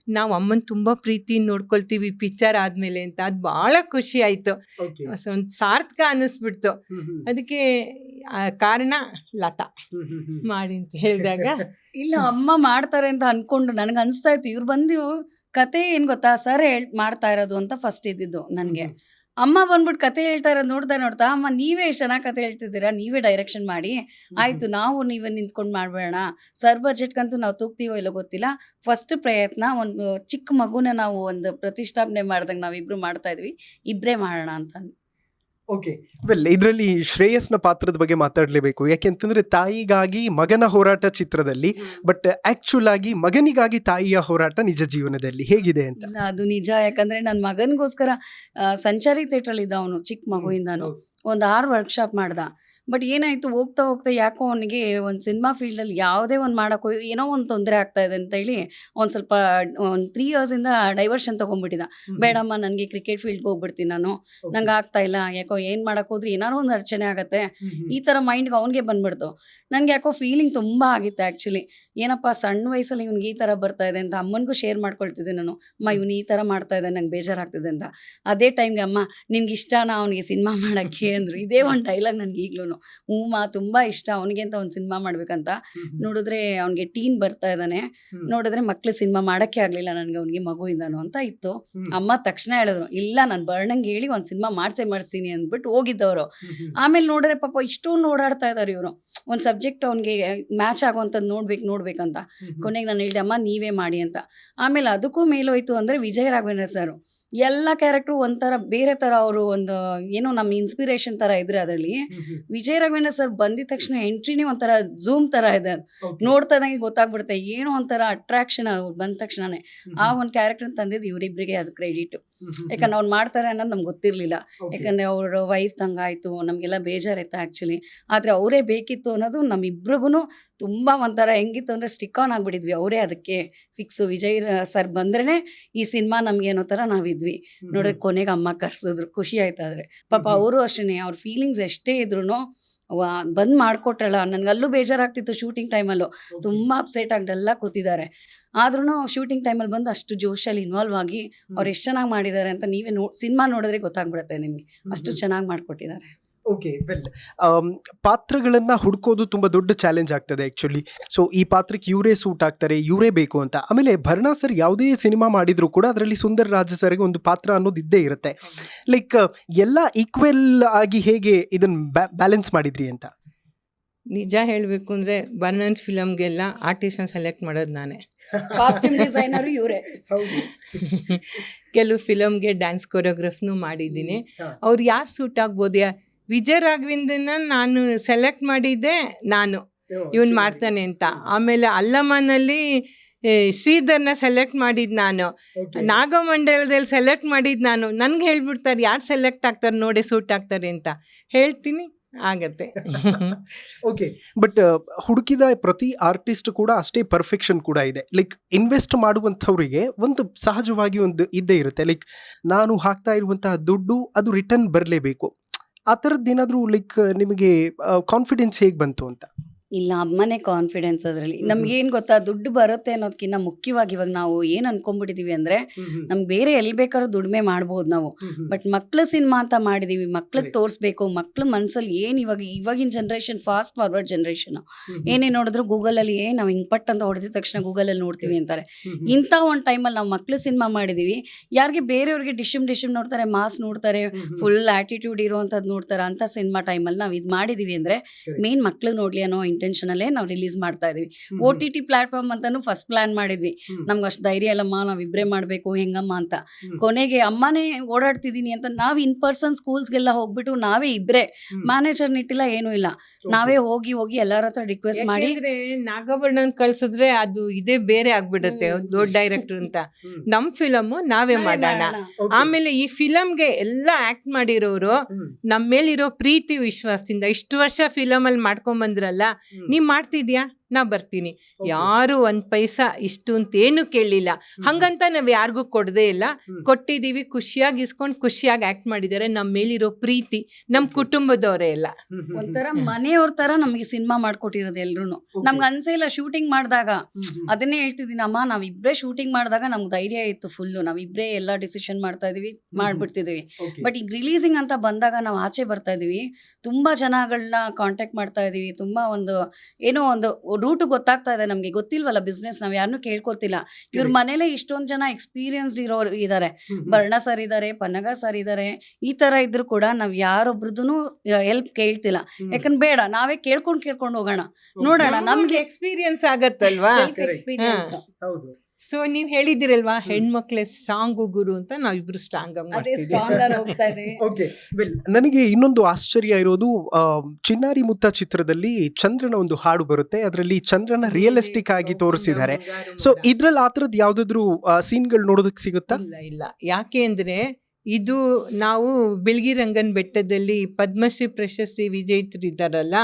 ನಾವು ಅಮ್ಮನ ತುಂಬಾ ಪ್ರೀತಿ ನೋಡ್ಕೊಳ್ತೀವಿ ಪಿಕ್ಚರ್ ಆದ್ಮೇಲೆ ಅಂತ. ಅದು ಬಹಳ ಖುಷಿ ಆಯ್ತು. ಒಂದು ಸಾರ್ಥಕ ಅನ್ನಿಸ್ಬಿಡ್ತು ಅದಕ್ಕೆ ಕಾರಣ ಲತಾ ಮಾಡಿ ಅಂತ ಹೇಳಿದಾಗ. ಇಲ್ಲ ಅಮ್ಮ ಮಾಡ್ತಾರೆ ಅಂತ ಅನ್ಕೊಂಡು ನನಗೆ ಅನಿಸ್ತಾ ಇತ್ತು. ಇವ್ರು ಬಂದು ಕತೆ ಏನ್ ಗೊತ್ತಾ? ಸರ್ ಹೇಳ್ ಮಾಡ್ತಾ ಇರೋದು ಅಂತ ಫಸ್ಟ್ ಇದ್ದಿದ್ದು ನನಗೆ. ಅಮ್ಮ ಬಂದ್ಬಿಟ್ಟು ಕತೆ ಹೇಳ್ತಾ ಇರೋದು ನೋಡ್ತಾ ನೋಡ್ತಾ ಅಮ್ಮ ನೀವೇ ಎಷ್ಟು ಚೆನ್ನಾಗಿ ಕತೆ ಹೇಳ್ತಿದ್ದೀರಾ? ನೀವೇ ಡೈರೆಕ್ಷನ್ ಮಾಡಿ. ಆಯ್ತು ನಾವು ನೀವೇ ನಿಂತ್ಕೊಂಡು ಮಾಡ್ಬೇಡ ಸರ್ ಬಜೆಟ್ಗಂತೂ ನಾವು ತೂಗ್ತೀವೋ ಇಲ್ಲೋ ಗೊತ್ತಿಲ್ಲ. ಫಸ್ಟ್ ಪ್ರಯತ್ನ ಒಂದು ಚಿಕ್ಕ ಮಗುನ ನಾವು ಒಂದು ಪ್ರತಿಷ್ಠಾಪನೆ ಮಾಡ್ದಂಗೆ ನಾವಿಬ್ರು ಮಾಡ್ತಾ ಇದ್ವಿ. ಇಬ್ರೇ ಮಾಡೋಣ ಅಂತ ಓಕೆ. ವೆಲ್ ಇದರಲ್ಲಿ ಶ್ರೇಯಸ್ನ ಪಾತ್ರದ ಬಗ್ಗೆ ಮಾತಾಡಲೇಬೇಕು. ಯಾಕೆಂತಂದ್ರೆ ತಾಯಿಗಾಗಿ ಮಗನ ಹೋರಾಟ ಚಿತ್ರದಲ್ಲಿ ಬಟ್ ಆಕ್ಚುಲ್ ಆಗಿ ಮಗನಿಗಾಗಿ ತಾಯಿಯ ಹೋರಾಟ ನಿಜ ಜೀವನದಲ್ಲಿ ಹೇಗಿದೆ ಅಂತ. ಇಲ್ಲ ಅದು ನಿಜ. ಯಾಕಂದ್ರೆ ನನ್ನ ಮಗನಿಗೋಸ್ಕರ ಸಂಚಾರಿ ಥಿಯೇಟ್ರಲ್ಲಿ ಇದ್ದ ಅವನು ಚಿಕ್ಕ ಮಗುವಿಂದನು. ಒಂದು ಆರು ವರ್ಕ್ಶಾಪ್ ಮಾಡ್ದ. ಬಟ್ ಏನಾಯ್ತು ಹೋಗ್ತಾ ಹೋಗ್ತಾ ಯಾಕೋ ಅವನಿಗೆ ಒಂದು ಸಿನಿಮಾ ಫೀಲ್ಡಲ್ಲಿ ಯಾವುದೇ ಒಂದು ಮಾಡೋಕ್ಕೋ ಏನೋ ಒಂದು ತೊಂದರೆ ಆಗ್ತಾ ಇದೆ ಅಂತ ಹೇಳಿ ಒಂದು ಸ್ವಲ್ಪ ಒಂದು ತ್ರೀ ಇಯರ್ಸಿಂದ ಡೈವರ್ಷನ್ ತೊಗೊಂಡ್ಬಿಟ್ಟಿದ್ದ ಬೇಡಮ್ಮ ನನಗೆ ಕ್ರಿಕೆಟ್ ಫೀಲ್ಡ್ಗೆ ಹೋಗ್ಬಿಡ್ತೀನಿ ನಾನು. ನಂಗೆ ಆಗ್ತಾ ಇಲ್ಲ ಯಾಕೋ ಏನು ಮಾಡೋಕ್ಕೋದ್ರೆ ಹೋದ್ರೆ ಏನಾದ್ರು ಒಂದು ಅರ್ಚನೆ ಆಗುತ್ತೆ. ಈ ಥರ ಮೈಂಡ್ಗೆ ಅವನಿಗೆ ಬಂದ್ಬಿಡ್ತು. ನನಗೆ ಯಾಕೋ ಫೀಲಿಂಗ್ ತುಂಬ ಆಗಿತ್ತು ಆ್ಯಕ್ಚುಲಿ ಏನಪ್ಪ ಸಣ್ಣ ವಯಸ್ಸಲ್ಲಿ ಇವ್ನಿಗೆ ಈ ಥರ ಬರ್ತಾ ಇದೆ ಅಂತ ಅಮ್ಮನಿಗೂ ಶೇರ್ ಮಾಡ್ಕೊಳ್ತಿದ್ದೆ ನಾನು. ಅಮ್ಮ ಇವ್ನು ಈ ಥರ ಮಾಡ್ತಾ ಇದೆ ನಂಗೆ ಬೇಜಾರಾಗ್ತಿದೆ ಅಂತ. ಅದೇ ಟೈಮ್ಗೆ ಅಮ್ಮ ನಿನ್ಗೆ ಇಷ್ಟನಾ ಅವನಿಗೆ ಸಿನಿಮಾ ಮಾಡೋಕ್ಕೆ? ಅಂದರು. ಇದೇ ಒಂದು ಡೈಲಾಗ್ ನನಗೆ ಈಗಲೂ ಹ್ಞೂಮ್ಮ ತುಂಬಾ ಇಷ್ಟ. ಅವನಿಗೆ ಅಂತ ಒಂದು ಸಿನಿಮಾ ಮಾಡ್ಬೇಕಂತ. ನೋಡಿದ್ರೆ ಅವ್ನಿಗೆ ಟೀನ್ ಬರ್ತಾ ಇದ್ದಾನೆ ನೋಡಿದ್ರೆ ಮಕ್ಳು ಸಿನಿಮಾ ಮಾಡಕ್ಕೆ ಆಗ್ಲಿಲ್ಲ ನನಗೆ. ಅವ್ನಿಗೆ ಮಗುವಿಂದನು ಅಂತ ಇತ್ತು. ಅಮ್ಮ ತಕ್ಷಣ ಹೇಳಿದ್ರು ಇಲ್ಲ ನಾನು ಬರ್ಣಂಗೆ ಹೇಳಿ ಒಂದು ಸಿನಿಮಾ ಮಾಡ್ಸೇ ಮಾಡಿಸ್ತೀನಿ ಅಂದ್ಬಿಟ್ಟು ಹೋಗಿದ್ದವರು. ಆಮೇಲೆ ನೋಡಿದ್ರೆ ಪಾಪ ಇಷ್ಟೊಂದು ಓಡಾಡ್ತಾ ಇದಾರೆ ಇವರು. ಒಂದು ಸಬ್ಜೆಕ್ಟ್ ಅವ್ನಿಗೆ ಮ್ಯಾಚ್ ಆಗುವಂಥದ್ದು ನೋಡ್ಬೇಕು ನೋಡ್ಬೇಕಂತ. ಕೊನೆಗೆ ನಾನು ಹೇಳಿದೆ ಅಮ್ಮ ನೀವೇ ಮಾಡಿ ಅಂತ. ಆಮೇಲೆ ಅದಕ್ಕೂ ಮೇಲೋಯ್ತು ಅಂದ್ರೆ ವಿಜಯ ರಾಘವೇಂದ್ರ ಸರ್. ಎಲ್ಲ ಕ್ಯಾರೆಕ್ಟ್ರು ಒಂಥರ ಬೇರೆ ಥರ ಅವರು ಒಂದು ಏನೋ ನಮ್ಮ ಇನ್ಸ್ಪಿರೇಷನ್ ಥರ ಇದ್ರೆ ಅದರಲ್ಲಿ. ವಿಜಯ ರಾಘವೇಂದ್ರ ಸರ್ ಬಂದಿದ ತಕ್ಷಣ ಎಂಟ್ರಿನೇ ಒಂಥರ ಝೂಮ್ ಥರ ಇದೆ. ನೋಡ್ತಾ ಇದ್ದಂಗೆ ಗೊತ್ತಾಗ್ಬಿಡುತ್ತೆ ಏನೋ ಒಂಥರ ಅಟ್ರಾಕ್ಷನ್ ಬಂದ ತಕ್ಷಣನೇ. ಆ ಒಂದು ಕ್ಯಾರೆಕ್ಟರ್ ತಂದಿದ್ದು ಇವರಿಬ್ಬರಿಗೆ ಅದು ಕ್ರೆಡಿಟ್ ಯಾಕಂದ್ರೆ ಅವ್ರು ಮಾಡ್ತಾರೆ ಅನ್ನೋದು ನಮ್ಗೆ ಗೊತ್ತಿರಲಿಲ್ಲ. ಯಾಕಂದ್ರೆ ಅವ್ರ ವೈಫ್ ತಂಗಾಯ್ತು ನಮಗೆಲ್ಲ ಬೇಜಾರಿತ್ತು ಆ್ಯಕ್ಚುಲಿ ಆದರೆ ಅವರೇ ಬೇಕಿತ್ತು ಅನ್ನೋದು ನಮ್ಮಿಬ್ರಿಗೂ ತುಂಬ ಒಂಥರ ಹೆಂಗಿತ್ತು ಅಂದರೆ ಸ್ಟಿಕ್ ಆನ್ ಆಗಿಬಿಟ್ಟಿದ್ವಿ. ಅವರೇ ಅದಕ್ಕೆ ಫಿಕ್ಸು ವಿಜಯ್ ಸರ್ ಬಂದ್ರೇ ಈ ಸಿನಿಮಾ ನಮ್ಗೆ ಅನ್ನೋ ಥರ ನಾವಿದ್ವಿ ನೋಡ್ರಿ ಕೊನೆಗೆ ಅಮ್ಮ ಕರ್ಸಿದ್ರು. ಖುಷಿ ಆಯ್ತಾದ್ರೆ. ಪಾಪ. ಅವರು ಅಷ್ಟೇ ಅವ್ರ ಫೀಲಿಂಗ್ಸ್ ಎಷ್ಟೇ ಇದ್ರು ಬಂದ್ ಮಾಡ್ಕೊಟ್ರಲ್ಲ. ನನ್ಗೆ ಅಲ್ಲೂ ಬೇಜಾರಾಗ್ತಿತ್ತು ಶೂಟಿಂಗ್ ಟೈಮಲ್ಲೂ ತುಂಬಾ ಅಪ್ಸೆಟ್ ಆಗದೆಲ್ಲ ಕೂತಿದ್ದಾರೆ. ಆದ್ರೂ ಶೂಟಿಂಗ್ ಟೈಮಲ್ಲಿ ಬಂದು ಅಷ್ಟು ಜೋಶಲ್ಲಿ ಇನ್ವಾಲ್ವ್ ಆಗಿ ಅವ್ರು ಎಷ್ಟು ಚೆನ್ನಾಗಿ ಮಾಡಿದ್ದಾರೆ ಅಂತ ನೀವೇ ನೋ ಸಿನಿಮಾ ನೋಡಿದ್ರೆ ಗೊತ್ತಾಗ್ಬಿಡುತ್ತೆ ನಿಮಗೆ. ಅಷ್ಟು ಚೆನ್ನಾಗಿ ಮಾಡಿಕೊಟ್ಟಿದ್ದಾರೆ. ಓಕೆ ವೆಲ್ ಪಾತ್ರಗಳನ್ನ ಹುಡ್ಕೋದು ತುಂಬಾ ದೊಡ್ಡ ಚಾಲೆಂಜ್ ಆಗ್ತದೆ ಆಕ್ಚುಲಿ ಸೊ ಈ ಪಾತ್ರಕ್ಕೆ ಇವರೇ ಸೂಟ್ ಆಗ್ತಾರೆ ಇವರೇ ಬೇಕು ಅಂತ. ಆಮೇಲೆ ಭರಣಾ ಸರ್ ಯಾವುದೇ ಸಿನಿಮಾ ಮಾಡಿದ್ರು ಕೂಡ ಅದರಲ್ಲಿ ಸುಂದರ್ ರಾಜ ಸರ್ಗೆ ಒಂದು ಪಾತ್ರ ಅನ್ನೋದು ಇದ್ದೇ ಇರುತ್ತೆ. ಲೈಕ್ ಎಲ್ಲ ಈಕ್ವೆಲ್ ಆಗಿ ಹೇಗೆ ಇದನ್ನ ಬ್ಯಾಲೆನ್ಸ್ ಮಾಡಿದ್ರಿ ಅಂತ? ನಿಜ ಹೇಳಬೇಕು ಅಂದ್ರೆ ಬರ್ನನ್ ಫಿಲಮ್ಗೆಲ್ಲ ಆರ್ಟಿಸ್ಟನ್ ಸೆಲೆಕ್ಟ್ ಮಾಡೋದು ನಾನೇ. ಕಾಸ್ಟ್ಯೂಮ್ ಡಿಸೈನರು ಇವರೇ. ಕೆಲವು ಫಿಲಮ್ಗೆ ಡ್ಯಾನ್ಸ್ ಕೊರಿಯೋಗ್ರಫ್ನು ಮಾಡಿದ್ದೀನಿ. ಅವ್ರು ಯಾರು ಸೂಟ್ ಆಗ್ಬೋದು ಯಾ ವಿಜಯ ರಾಘವೇಂದ್ರನ ನಾನು ಸೆಲೆಕ್ಟ್ ಮಾಡಿದ್ದೆ ನಾನು. ಇವನ್ ಮಾಡ್ತಾನೆ ಅಂತ. ಆಮೇಲೆ ಅಲ್ಲಮ್ಮನಲ್ಲಿ ಶ್ರೀಧರ್ನ ಸೆಲೆಕ್ಟ್ ಮಾಡಿದ್ ನಾನು. ನಾಗಮಂಡಲದಲ್ಲಿ ಸೆಲೆಕ್ಟ್ ಮಾಡಿದ್ ನಾನು. ನನ್ಗೆ ಹೇಳ್ಬಿಡ್ತಾರೆ ಯಾರು ಸೆಲೆಕ್ಟ್ ಆಗ್ತಾರೆ ನೋಡಿ ಸೂಟ್ ಆಗ್ತಾರೆ ಅಂತ. ಹೇಳ್ತೀನಿ ಆಗತ್ತೆ. ಓಕೆ. ಬಟ್ ಹುಡುಕಿದ ಪ್ರತಿ ಆರ್ಟಿಸ್ಟ್ ಕೂಡ ಅಷ್ಟೇ ಪರ್ಫೆಕ್ಷನ್ ಕೂಡ ಇದೆ. ಲೈಕ್ ಇನ್ವೆಸ್ಟ್ ಮಾಡುವಂಥವ್ರಿಗೆ ಒಂದು ಸಹಜವಾಗಿ ಒಂದು ಇದ್ದೇ ಇರುತ್ತೆ. ಲೈಕ್ ನಾನು ಹಾಕ್ತಾ ಇರುವಂತಹ ದುಡ್ಡು ಅದು ರಿಟರ್ನ್ ಬರಲೇಬೇಕು. ಆ ಥರದ್ದು ಏನಾದರೂ ಲೈಕ್ ನಿಮಗೆ ಕಾನ್ಫಿಡೆನ್ಸ್ ಹೇಗೆ ಬಂತು ಅಂತ? ಇಲ್ಲ ಅಮ್ಮನೇ ಕಾನ್ಫಿಡೆನ್ಸ್ ಅದರಲ್ಲಿ. ನಮ್ಗೆ ಏನ್ ಗೊತ್ತಾ ದುಡ್ಡು ಬರುತ್ತೆ ಅನ್ನೋದಕ್ಕಿಂತ ಮುಖ್ಯವಾಗಿ ಇವಾಗ ನಾವು ಏನ್ ಅನ್ಕೊಂಡ್ಬಿಟ್ಟಿದೀವಿ ಅಂದ್ರೆ ನಮ್ಗೆ ಬೇರೆ ಎಲ್ಲಿ ಬೇಕಾದ್ರೂ ದುಡಿಮೆ ಮಾಡ್ಬೋದು ನಾವು. ಬಟ್ ಮಕ್ಳ ಸಿನಿಮಾ ಅಂತ ಮಾಡಿದೀವಿ ಮಕ್ಳಿಗೆ ತೋರ್ಸ್ಬೇಕು ಮಕ್ಳ ಮನ್ಸಲ್ಲಿ ಏನ್ ಇವಾಗ ಇವಾಗಿನ ಜನ್ರೇಷನ್ ಫಾಸ್ಟ್ ಫಾರ್ವರ್ಡ್ ಜನ್ರೇಷನ್ ಏನೇ ನೋಡಿದ್ರು ಗೂಗಲ್ ಅಲ್ಲಿ ಏ ನಾವು ಹಿಂಗ್ ಪಟ್ ಅಂತ ಹೊಡೆದ ತಕ್ಷಣ ಗೂಗಲ್ ಅಲ್ಲಿ ನೋಡ್ತೀವಿ ಅಂತಾರೆ. ಇಂಥ ಒಂದು ಟೈಮಲ್ಲಿ ನಾವು ಮಕ್ಳು ಸಿನಿಮಾ ಮಾಡಿದೀವಿ. ಯಾರಿಗೆ ಬೇರೆಯವ್ರಿಗೆ ಡಿಶಿಮ್ ಡಿಶಿಮ್ ನೋಡ್ತಾರೆ ಮಾಸ್ ನೋಡ್ತಾರೆ ಫುಲ್ ಆಟಿಟ್ಯೂಡ್ ಇರುವಂಥದ್ದು ನೋಡ್ತಾರೆ ಅಂತ ಸಿನಿಮಾ ಟೈಮಲ್ಲಿ ನಾವು ಇದು ಮಾಡಿದೀವಿ ಅಂದ್ರೆ ಮೇನ್ ಮಕ್ಳು ನೋಡ್ಲಿ ಅನ್ನೋ ಇಂಟೆನ್ಷನಲ್ಲೇ ನಾವು ರಿಲೀಸ್ ಮಾಡ್ತಾ ಇದೀವಿ. ಓ ಟಿ ಟಿ ಪ್ಲಾಟ್ಫಾರ್ಮ್ ಅಂತಾನು ಫಸ್ಟ್ ಪ್ಲಾನ್ ಮಾಡಿದ್ವಿ. ನಮ್ಗೆ ಅಷ್ಟು ಧೈರ್ಯ ಇಲ್ಲಮ್ಮ ನಾವು ಇಬ್ಬರೇ ಮಾಡಬೇಕು ಹೆಂಗಮ್ಮ ಅಂತ. ಕೊನೆಗೆ ಅಮ್ಮನೇ ಓಡಾಡ್ತಿದ್ದೀನಿ ಅಂತ ನಾವು ಇನ್ ಪರ್ಸನ್ ಸ್ಕೂಲ್ಸ್ಗೆಲ್ಲ ಹೋಗ್ಬಿಟ್ಟು ನಾವೇ ಇಬ್ಬರೇ ಮ್ಯಾನೇಜರ್ ನಿಟ್ಟಿಲ್ಲ ಏನೂ ಇಲ್ಲ. ನಾವೇ ಹೋಗಿ ಹೋಗಿ ಎಲ್ಲರ ಹತ್ರ ರಿಕ್ವೆಸ್ಟ್ ಮಾಡಿ. ನಾಗವರ್ಣನ್ ನಾಗಭರಣನ್ ಕಳ್ಸಿದ್ರೆ ಅದು ಇದೇ ಬೇರೆ ಆಗ್ಬಿಡುತ್ತೆ. ದೊಡ್ಡ ಡೈರೆಕ್ಟರ್ ಅಂತ. ನಮ್ ಫಿಲಮ್ ನಾವೇ ಮಾಡೋಣ. ಆಮೇಲೆ ಈ ಫಿಲಮ್ಗೆ ಎಲ್ಲ ಆಕ್ಟ್ ಮಾಡಿರೋರು ನಮ್ಮ ಮೇಲಿರೋ ಪ್ರೀತಿ ವಿಶ್ವಾಸದಿಂದ ಇಷ್ಟು ವರ್ಷ ಫಿಲಮ್ ಅಲ್ಲಿ ಮಾಡ್ಕೊಂಡ್ ಬಂದ್ರಲ್ಲ ನೀವ್ ಮಾಡ್ತಿದ್ಯಾ? ನಾ ಬರ್ತೀನಿ. ಯಾರು ಒಂದ್ ಪೈಸಾ ಇಷ್ಟು ಅಂತ ಏನು ಕೇಳಲಿಲ್ಲ ಹಂಗಂತ ನಾವ್ ಯಾರಿಗೂ ಕೊಡದೇ ಇಲ್ಲ. ಕೊಟ್ಟಿದೀವಿ ಖುಷಿಯಾಗಿ ಇಸ್ಕೊಂಡ್ ಖುಷಿಯಾಗಿ ಆಕ್ಟ್ ಮಾಡಿದ್ದಾರೆ ನಮ್ಮ ಮೇಲಿರೋ ಪ್ರೀತಿ ನಮ್ಮ ಕುಟುಂಬದವರೇ ಎಲ್ಲ ಒಂಥರ ಮನೆಯವ್ರ ತರ ನಮಗೆ ಸಿನಿಮಾ ಮಾಡ್ಕೊಟ್ಟಿರೋದು ಎಲ್ರು ನಮ್ಗೆ ಅನ್ಸೇ ಇಲ್ಲ ಶೂಟಿಂಗ್ ಮಾಡಿದಾಗ. ಅದನ್ನೇ ಹೇಳ್ತಿದ್ದೀನಿ ಅಮ್ಮ ನಾವಿಬ್ರೇ ಶೂಟಿಂಗ್ ಮಾಡಿದಾಗ ನಮ್ಗೆ ಧೈರ್ಯ ಇತ್ತು ಫುಲ್ಲು. ನಾವಿಬ್ರೇ ಎಲ್ಲ ಡಿಸಿಷನ್ ಮಾಡ್ತಾ ಇದೀವಿ ಮಾಡ್ಬಿಡ್ತಿದೀವಿ. ಬಟ್ ಈಗ ರಿಲೀಸಿಂಗ್ ಅಂತ ಬಂದಾಗ ನಾವು ಆಚೆ ಬರ್ತಾ ಇದೀವಿ. ತುಂಬಾ ಜನಗಳನ್ನ ಕಾಂಟ್ಯಾಕ್ಟ್ ಮಾಡ್ತಾ ಇದೀವಿ. ತುಂಬಾ ಒಂದು ಏನೋ ಒಂದು ರೂಟ್ ಗೊತ್ತಾಗ್ತಾ ಇದೆ ನಮ್ಗೆ. ಗೊತ್ತಿಲ್ವಲ್ಲ ಬಿಸ್ನೆಸ್ ನಾವ್ ಯಾರನ್ನೂ ಕೇಳ್ಕೊತಿಲ್ಲ ಇವ್ರ. ಮನೇಲೆ ಇಷ್ಟೊಂದ್ ಜನ ಎಕ್ಸ್ಪೀರಿಯನ್ಸ್ಡ್ ಇರೋರು ಇದಾರೆ. ಬರ್ಣ ಸರ್ ಇದಾರೆ ಪನ್ನಗ ಸರ್ ಇದಾರೆ ಈ ತರ ಇದ್ರು ಕೂಡ ನಾವ್ ಯಾರೊಬ್ರದೂ ಹೆಲ್ಪ್ ಕೇಳ್ತಿಲ್ಲ. ಯಾಕಂದ್ರೆ ಬೇಡ ನಾವೇ ಕೇಳ್ಕೊಂಡ್ ಕೇಳ್ಕೊಂಡ್ ಹೋಗೋಣ. ನೋಡೋಣ ನಮ್ಗೆ ಎಕ್ಸ್ಪೀರಿಯನ್ಸ್ ಆಗತ್ತಲ್ವಾ? ಎಕ್ಸ್ಪೀರಿಯನ್ಸ್ ಹೌದು. ಸೊ ನೀವ್ ಹೇಳಿದಿರಲ್ವಾ ಹೆಣ್ಮಕ್ಳೆ ಸ್ಟ್ರಾಂಗ್ ಗುರು ಅಂತ ನಾವಿಬ್ರು ಸ್ಟ್ರಾಂಗ್ ಆಗಿ ಅದೇ ಮಾಡ್ತಿದ್ವಿ ಸ್ಟ್ರಾಂಗ್ ಆಗಿ ಹೋಗ್ತಾ ಇದೆ. ಓಕೆ ವೆಲ್ ನನಗೆ ಇನ್ನೊಂದು ಆಶ್ಚರ್ಯ ಇರೋದು ಆ, ಚಿನ್ನಾರಿ ಮುತ್ತ ಚಿತ್ರದಲ್ಲಿ ಚಂದ್ರನ ಒಂದು ಹಾಡು ಬರುತ್ತೆ ಅದರಲ್ಲಿ ಚಂದ್ರನ ರಿಯಲಿಸ್ಟಿಕ್ ಆಗಿ ತೋರಿಸಿದ್ದಾರೆ. ಸೊ ಇದ್ರಲ್ಲಿ ಆ ಥರದ್ದು ಯಾವ್ದಾದ್ರು ಸೀನ್ಗಳು ನೋಡೋದಕ್ಕೆ ಸಿಗುತ್ತಾ? ಇಲ್ಲ ಇಲ್ಲ. ಯಾಕೆ ಅಂದ್ರೆ ಇದು ನಾವು ಬಿಳ್ಗಿರಂಗನ್ ಬೆಟ್ಟದಲ್ಲಿ ಪದ್ಮಶ್ರೀ ಪ್ರಶಸ್ತಿ ವಿಜೇತರಿದ್ದಾರಲ್ಲ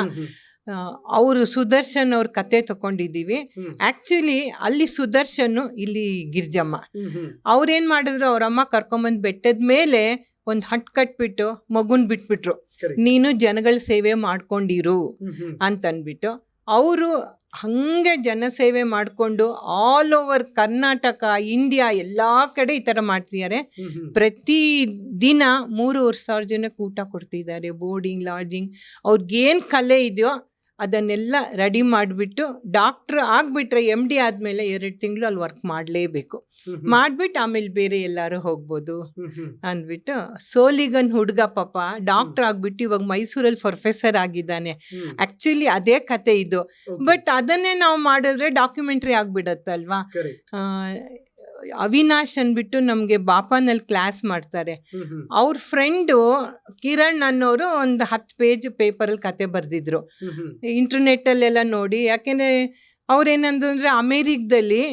ಅವರು ಸುದರ್ಶನ್ ಅವ್ರ ಕತೆ ತಗೊಂಡಿದ್ದೀವಿ. ಆ್ಯಕ್ಚುಲಿ ಆಕ್ಚುಲಿ ಅಲ್ಲಿ ಸುದರ್ಶನ್ ಇಲ್ಲಿ ಗಿರ್ಜಮ್ಮ. ಅವ್ರೇನ್ ಮಾಡಿದ್ರು ಅವ್ರ ಅಮ್ಮ ಕರ್ಕೊಂಬಂದ್ ಬೆಟ್ಟದ ಮೇಲೆ ಒಂದು ಹಟ್ ಕಟ್ಬಿಟ್ಟು ಮಗುನ್ ಬಿಟ್ಬಿಟ್ರು. ನೀನು ಜನಗಳ ಸೇವೆ ಮಾಡ್ಕೊಂಡಿರು ಅಂತನ್ಬಿಟ್ಟು ಅವರು ಹಂಗೆ ಜನಸೇವೆ ಮಾಡಿಕೊಂಡು ಆಲ್ ಓವರ್ ಕರ್ನಾಟಕ ಇಂಡಿಯಾ ಎಲ್ಲ ಕಡೆ ಈ ಥರ ಮಾಡ್ತಿದ್ದಾರೆ. ಪ್ರತಿ ದಿನ ಮೂರುವರೆ ಸಾವಿರ ಜನಕ್ಕೆ ಊಟ ಕೊಡ್ತಿದ್ದಾರೆ ಬೋರ್ಡಿಂಗ್ ಲಾಡ್ಜಿಂಗ್ ಅವ್ರಿಗೇನು ಕಲೆ ಇದೆಯೋ ಅದನ್ನೆಲ್ಲ ರೆಡಿ ಮಾಡಿಬಿಟ್ಟು ಡಾಕ್ಟ್ರ್ ಆಗಿಬಿಟ್ರೆ ಎಂ ಡಿ ಆದಮೇಲೆ ಎರಡು ತಿಂಗಳು ಅಲ್ಲಿ ವರ್ಕ್ ಮಾಡಲೇಬೇಕು ಮಾಡಿಬಿಟ್ಟು ಆಮೇಲೆ ಬೇರೆ ಎಲ್ಲರೂ ಹೋಗ್ಬೋದು ಅಂದ್ಬಿಟ್ಟು ಸೋಲಿಗನ್ ಹುಡುಗ ಪಾಪ ಡಾಕ್ಟರ್ ಆಗಿಬಿಟ್ಟು ಇವಾಗ ಮೈಸೂರಲ್ಲಿ ಪ್ರೊಫೆಸರ್ ಆಗಿದ್ದಾನೆ. ಆ್ಯಕ್ಚುಲಿ ಅದೇ ಕತೆ ಇದು. ಬಟ್ ಅದನ್ನೇ ನಾವು ಮಾಡಿದ್ರೆ ಡಾಕ್ಯುಮೆಂಟ್ರಿ ಆಗಿಬಿಡತ್ತಲ್ವಾ? ಅವಿನಾಶ್ ಅಂದ್ಬಿಟ್ಟು ನಮಗೆ ಬಾಪಾನಲ್ಲಿ ಕ್ಲಾಸ್ ಮಾಡ್ತಾರೆ. ಅವ್ರ ಫ್ರೆಂಡು ಕಿರಣ್ ಅನ್ನೋರು ಒಂದು ಹತ್ತು ಪೇಜ್ ಪೇಪರಲ್ಲಿ ಕತೆ ಬರೆದಿದ್ರು. ಇಂಟರ್ನೆಟ್ಟಲ್ಲೆಲ್ಲ ನೋಡಿ ಯಾಕೆಂದರೆ ಅವ್ರೇನಂದ್ರೆ ಅಮೇರಿಕದಲ್ಲಿ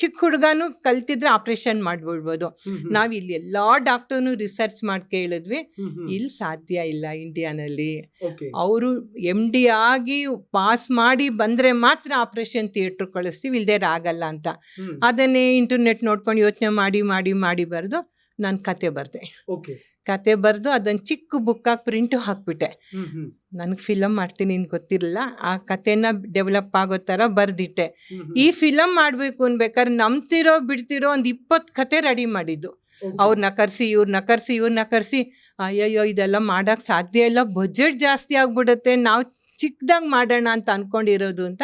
ಚಿಕ್ಕ ಹುಡುಗನೂ ಕಲ್ತಿದ್ರೆ ಆಪರೇಷನ್ ಮಾಡ್ಬಿಡ್ಬೋದು. ನಾವು ಇಲ್ಲಿ ಎಲ್ಲ ಡಾಕ್ಟರ್ನು ರಿಸರ್ಚ್ ಮಾಡಿ ಕೇಳಿದ್ವಿ. ಇಲ್ಲಿ ಸಾಧ್ಯ ಇಲ್ಲ ಇಂಡಿಯಾನಲ್ಲಿ. ಅವರು ಎಂ ಡಿ ಆಗಿ ಪಾಸ್ ಮಾಡಿ ಬಂದರೆ ಮಾತ್ರ ಆಪರೇಷನ್ ಥಿಯೇಟ್ರ್ ಕಳಿಸ್ತೀವಿ ಇಲ್ಲದೆ ಆಗಲ್ಲ ಅಂತ. ಅದನ್ನೇ ಇಂಟರ್ನೆಟ್ ನೋಡ್ಕೊಂಡು ಯೋಚನೆ ಮಾಡಿ ಮಾಡಿ ಮಾಡಿ ಬರೆದು ನಾನು ಕತೆ ಬರ್ತೆ ಓಕೆ. ಕತೆ ಬರೆದು ಅದನ್ನು ಚಿಕ್ಕ ಬುಕ್ಕಾಗಿ ಪ್ರಿಂಟು ಹಾಕ್ಬಿಟ್ಟೆ. ನನಗೆ ಫಿಲಮ್ ಮಾಡ್ತೀನಿ ಅಂತ ಗೊತ್ತಿರಲಿಲ್ಲ. ಆ ಕತೆನ ಡೆವಲಪ್ ಆಗೋ ಥರ ಬರೆದಿಟ್ಟೆ. ಈ ಫಿಲಮ್ ಮಾಡಬೇಕು ಅನ್ಬೇಕಾದ್ರೆ ನಂಬ್ತಿರೋ ಬಿಡ್ತಿರೋ ಒಂದು ಇಪ್ಪತ್ತು ಕತೆ ರೆಡಿ ಮಾಡಿದ್ದು. ಅವ್ರನ್ನ ನಕರ್ಸಿ ಇವ್ರನ್ನ ನಕರ್ಸಿ ಇವ್ರನ್ನ ನಕರ್ಸಿ ಅಯ್ಯಯ್ಯೋ ಇದೆಲ್ಲ ಮಾಡೋಕ್ಕೆ ಸಾಧ್ಯ ಇಲ್ಲ. ಬಜೆಟ್ ಜಾಸ್ತಿ ಆಗಿಬಿಡುತ್ತೆ. ನಾವು ಚಿಕ್ಕದಾಗಿ ಮಾಡೋಣ ಅಂತ ಅಂದ್ಕೊಂಡಿರೋದು ಅಂತ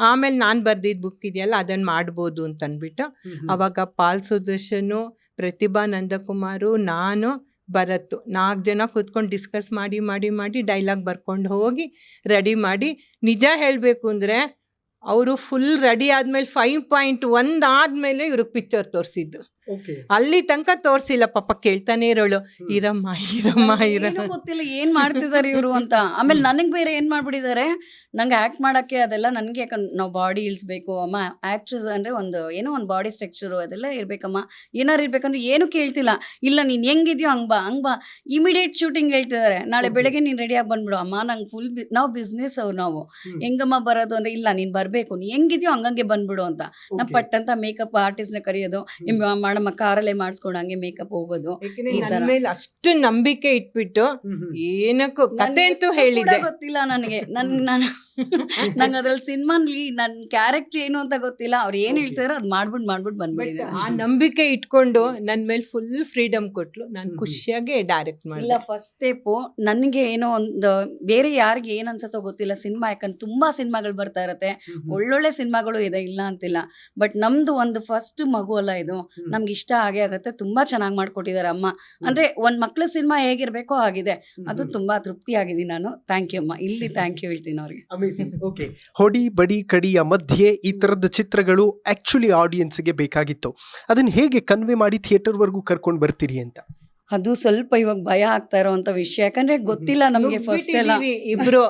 ಆಮೇಲೆ ನಾನು ಬರ್ದಿದ್ದ ಬುಕ್ ಇದೆಯಲ್ಲ ಅದನ್ನು ಮಾಡ್ಬೋದು ಅಂತ ಅಂದ್ಬಿಟ್ಟು ಅವಾಗ ಪಾಲ್ ಸುದರ್ಶನು ಪ್ರತಿಭಾ ನಂದಕುಮಾರು ನಾನು ಭರತ್ ನಾಲ್ಕು ಜನ ಕೂತ್ಕೊಂಡು ಡಿಸ್ಕಸ್ ಮಾಡಿ ಮಾಡಿ ಮಾಡಿ ಡೈಲಾಗ್ ಬರ್ಕೊಂಡು ಹೋಗಿ ರೆಡಿ ಮಾಡಿ ನಿಜ ಹೇಳಬೇಕು ಅಂದರೆ ಅವರು ಫುಲ್ ರೆಡಿ ಆದಮೇಲೆ ಫೈವ್ ಪಾಯಿಂಟ್ ಒಂದು ಆದಮೇಲೆ ಇವ್ರಿಗೆ ಪಿಕ್ಚರ್ ತೋರಿಸಿದ್ದು. ಅಲ್ಲಿ ತನಕ ತೋರಿಸಿಲ್ಲ ಪಾಪ ಕೇಳ್ತಾನೆ ಇರೋಳು. ಇರಮ್ಮ ಇರಮ್ಮ ಇರಮ್ಮ ಏನೂ ಗೊತ್ತಿಲ್ಲ ಏನ್ ಮಾಡ್ತಿದಾರೆ ಇವರು ಅಂತ. ಆಮೇಲೆ ನನಗೆ ಬೇರೆ ಏನ್ ಮಾಡ್ಬಿಟ್ಟಿದ್ದಾರೆ ನಂಗೆ ಆಕ್ಟ್ ಮಾಡಕ್ಕೆ ಅದೆಲ್ಲ ನನ್ಗೆ ಯಾಕಂದ್ರೆ ನಾವು ಬಾಡಿ ಇಳಿಸ್ಬೇಕು ಅಮ್ಮ. ಆಕ್ಟ್ರೆಸ್ ಅಂದ್ರೆ ಒಂದು ಏನೋ ಒಂದು ಬಾಡಿ ಸ್ಟ್ರಕ್ಚರ್ ಅದೆಲ್ಲ ಇರ್ಬೇಕಮ್ಮ. ಏನಾರು ಇರ್ಬೇಕಂದ್ರೆ ಏನು ಕೇಳ್ತಿಲ್ಲ. ಇಲ್ಲ ನೀನ್ ಹೆಂಗಿದ್ಯೋ ಹಂಗ್ ಬಾ ಹಂಗ್ ಬಾ. ಇಮಿಡಿಯೇಟ್ ಶೂಟಿಂಗ್ ಹೇಳ್ತಿದ್ದಾರೆ ನಾಳೆ ಬೆಳಗ್ಗೆ ನೀನ್ ರೆಡಿ ಆಗಿ ಬಂದ್ಬಿಡು. ಅಮ್ಮ ನಂಗೆ ಫುಲ್ ನಾವು ಬಿಸ್ನೆಸ್ ಅವ್ರು ನಾವು. ಹೆಂಗಮ್ಮ ಬರೋದು? ಅಂದ್ರೆ ಇಲ್ಲ ನೀನ್ ಬರ್ಬೇಕು. ನೀ ಹೆಂಗಿದ್ಯೋ ಹಂಗಂಗೆ ಬಂದ್ಬಿಡು ಅಂತ. ನಾ ಪಟ್ಟಂತ ಮೇಕಪ್ ಆರ್ಟಿಸ್ಟ್ನ ಕರೆಯೋದು. ಮಾಡಮ್ಮ ಕಾರಲ್ಲೇ ಮಾಡಿಸ್ಕೊಂಡು ಹಂಗೆ ಮೇಕಪ್ ಹೋಗೋದು ಈ ನನ್ನ ತರ. ಮೇಲೆ ಅಷ್ಟು ನಂಬಿಕೆ ಇಟ್ಬಿಟ್ಟು ಏನಕ್ಕೂ ಕತೆ ಅಂತೂ ಹೇಳಿದ್ದೆ. ಗೊತ್ತಿಲ್ಲ ನನಗೆ. ನನ್ ನಾನು ನಂಗೆ ಅದ್ರಲ್ಲಿ ಸಿನಿಮಾನಲ್ಲಿ ನನ್ ಕ್ಯಾರೆಕ್ಟರ್ ಏನು ಅಂತ ಗೊತ್ತಿಲ್ಲ. ಅವ್ರು ಏನ್ Okay. ಅದ್ ಮಾಡ್ಬಿಟ್ಟು ಮಾಡ್ಬಿಟ್ಟು ಬಟ್ ಬಂದ್ಬಿಟ್ಟಿದ್ದಾರೆ ಆ ನಂಬಿಕೆ ಇಟ್ಕೊಂಡು ನನ್ ಮೇಲೆ ಫುಲ್ ಫ್ರೀಡಮ್ ಕೊಟ್ಲು. ನಾನು ಖುಷಿಯಾಗಿ ಡೈರೆಕ್ಟ್ ಇಲ್ಲ ಫಸ್ಟ್ ಸ್ಟೆಪ್ ನನಗೆ ಏನೋ ಒಂದು ಬೇರೆ ಯಾರಿಗೆ ಏನ್ ಅನ್ಸತ್ತೋ ಗೊತ್ತಿಲ್ಲ. ಸಿನಿಮಾ ಯಾಕಂದ್ರೆ ತುಂಬಾ ಸಿನಿಮಾಗಳು ಬರ್ತಾ ಇರತ್ತೆ. ಒಳ್ಳೊಳ್ಳೆ ಸಿನಿಮಾಗಳು ಇದೆ ಇಲ್ಲ ಅಂತಿಲ್ಲ. ಬಟ್ ನಮ್ದು ಒಂದು ಫಸ್ಟ್ ಮಗು ಅಲ್ಲ ಇದು. ನಮ್ಗೆ ಇಷ್ಟ ಆಗೇ ಆಗತ್ತೆ. ತುಂಬಾ ಚೆನ್ನಾಗಿ ಮಾಡ್ಕೊಟ್ಟಿದ್ದಾರೆ ಅಮ್ಮ. ಅಂದ್ರೆ ಒಂದ್ ಮಕ್ಳ ಸಿನಿಮಾ ಹೇಗಿರ್ಬೇಕೋ ಆಗಿದೆ ಅದು ತುಂಬಾ ತೃಪ್ತಿ ಆಗಿದೆ ನಾನು. ಥ್ಯಾಂಕ್ ಯು ಅಮ್ಮ. ಇಲ್ಲಿ ಥ್ಯಾಂಕ್ ಯು ಹೇಳ್ತೀನಿ ಅವ್ರಿಗೆ. ಓಕೆ ಹೊಡಿ ಬಡಿ ಕಡಿಯ ಮಧ್ಯೆ ಈ ತರದ ಚಿತ್ರಗಳು ಆಕ್ಚುಲಿ ಆಡಿಯನ್ಸ್ಗೆ ಬೇಕಾಗಿತ್ತು. ಅದನ್ನ ಹೇಗೆ ಕನ್ವೆ ಮಾಡಿ ಥಿಯೇಟರ್ ವರೆಗೂ ಕರ್ಕೊಂಡು ಬರ್ತೀರಿ ಅಂತ? ಅದು ಸ್ವಲ್ಪ ಇವಾಗ ಭಯ ಆಗ್ತಾ ಇರೋಂಥ ವಿಷಯ. ಯಾಕಂದ್ರೆ ಗೊತ್ತಿಲ್ಲ ನಮ್ಗೆ ಫಸ್ಟ್ ಎಲ್ಲ. ಇಬ್ರು.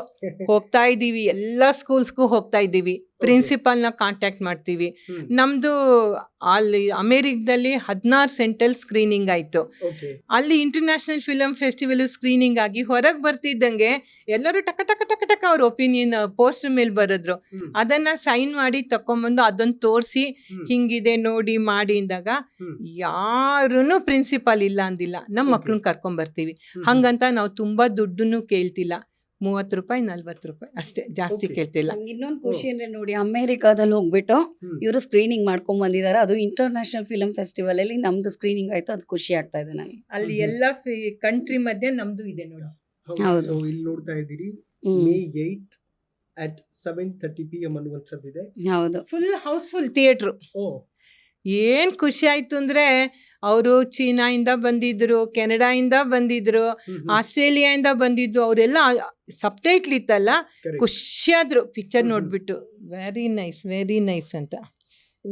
ಹೋಗ್ತಾ ಇದ್ದೀವಿ. ಎಲ್ಲ ಸ್ಕೂಲ್ಸ್ಗೂ ಹೋಗ್ತಾ ಇದ್ದೀವಿ. ಪ್ರಿನ್ಸಿಪಾಲ್ನ ಕಾಂಟ್ಯಾಕ್ಟ್ ಮಾಡ್ತೀವಿ. ನಮ್ದು ಅಲ್ಲಿ ಅಮೇರಿಕದಲ್ಲಿ ಹದಿನಾರು ಸೆಂಟಲ್ ಸ್ಕ್ರೀನಿಂಗ್ ಆಯ್ತು. ಅಲ್ಲಿ ಇಂಟರ್ನ್ಯಾಷನಲ್ ಫಿಲಮ್ ಫೆಸ್ಟಿವಲ್ ಸ್ಕ್ರೀನಿಂಗ್ ಆಗಿ ಹೊರಗೆ ಬರ್ತಿದ್ದಂಗೆ ಎಲ್ಲರೂ ಟಕ ಟಕ ಟಕ ಟಕ ಅವ್ರ ಒಪಿನಿಯನ್ ಪೋಸ್ಟರ್ ಮೇಲೆ ಬರೆದ್ರು. ಅದನ್ನ ಸೈನ್ ಮಾಡಿ ತಕೊಂಬಂದು ಅದನ್ನು ತೋರಿಸಿ ಹಿಂಗಿದೆ ನೋಡಿ ಮಾಡಿ ಅಂದಾಗ. ಯಾರೂ ಪ್ರಿನ್ಸಿಪಾಲ್ ಇಲ್ಲ ಅಂದಿಲ್ಲ. ನಮ್ಮ. ಮಕ್ಳನ್ನ ಕರ್ಕೊಂಡ್ ಬರ್ತೀವಿ ಹಂಗಂತ ನಾವು ತುಂಬಾ ದುಡ್ಡನ್ನು ಕೇಳ್ತಿಲ್ಲ. ಮೂವತ್ತು ರೂಪಾಯಿ ನಲ್ವತ್ತು ರೂಪಾಯಿ ಅಷ್ಟೇ. ಜಾಸ್ತಿ. ಕೇಳ್ತಿಲ್ಲ. ಇನ್ನೊಂದು ಖುಷಿ ಅಂದ್ರೆ ನೋಡಿ ಅಮೆರಿಕಾದಲ್ಲಿ ಹೋಗ್ಬಿಟ್ಟು. ಇವರು ಸ್ಕ್ರೀನಿಂಗ್ ಮಾಡ್ಕೊಂಡ್ ಬಂದಿದ್ದಾರೆ ಅದು ಇಂಟರ್ನ್ಯಾಷನಲ್ ಫಿಲಂ ಫೆಸ್ಟಿವಲ್ ಅಲ್ಲಿ ನಮ್ದು ಸ್ಕ್ರೀನಿಂಗ್ ಆಯ್ತು ಅದು ಖುಷಿ ಆಗ್ತಾ ಇದೆ ನನಗೆ ಅಲ್ಲಿ. ಎಲ್ಲ ಕಂಟ್ರಿ ಮಧ್ಯೆ ನಮ್ದು ಇದೆ ನೋಡಿ. ಹೌದು. ಇಲ್ಲಿ ನೋಡ್ತಾ ಇದ್ದೀರಿ May eight at seven thirty P M ಅನ್ನುವಂಥದ್ದಿದೆ. ಹೌದು. ಫುಲ್ ಹೌಸ್ಫುಲ್ ಥಿಯೇಟ್ರು ಓ. ಏನ್ ಖುಷಿ ಆಯಿತು ಅಂದರೆ ಅವರು ಚೀನಾಯಿಂದ ಬಂದಿದ್ದರು ಕೆನಡಾಯಿಂದ ಬಂದಿದ್ದರು ಆಸ್ಟ್ರೇಲಿಯಾಯಿಂದ ಬಂದಿದ್ದು ಅವರೆಲ್ಲ ಸಬ್ಟೈಟ್ಲ್ ಇತ್ತಲ್ಲ ಖುಷಿಯಾದ್ರು ಪಿಕ್ಚರ್. ನೋಡ್ಬಿಟ್ಟು. ವೆರಿ ನೈಸ್ ವೆರಿ ನೈಸ್ ಅಂತ.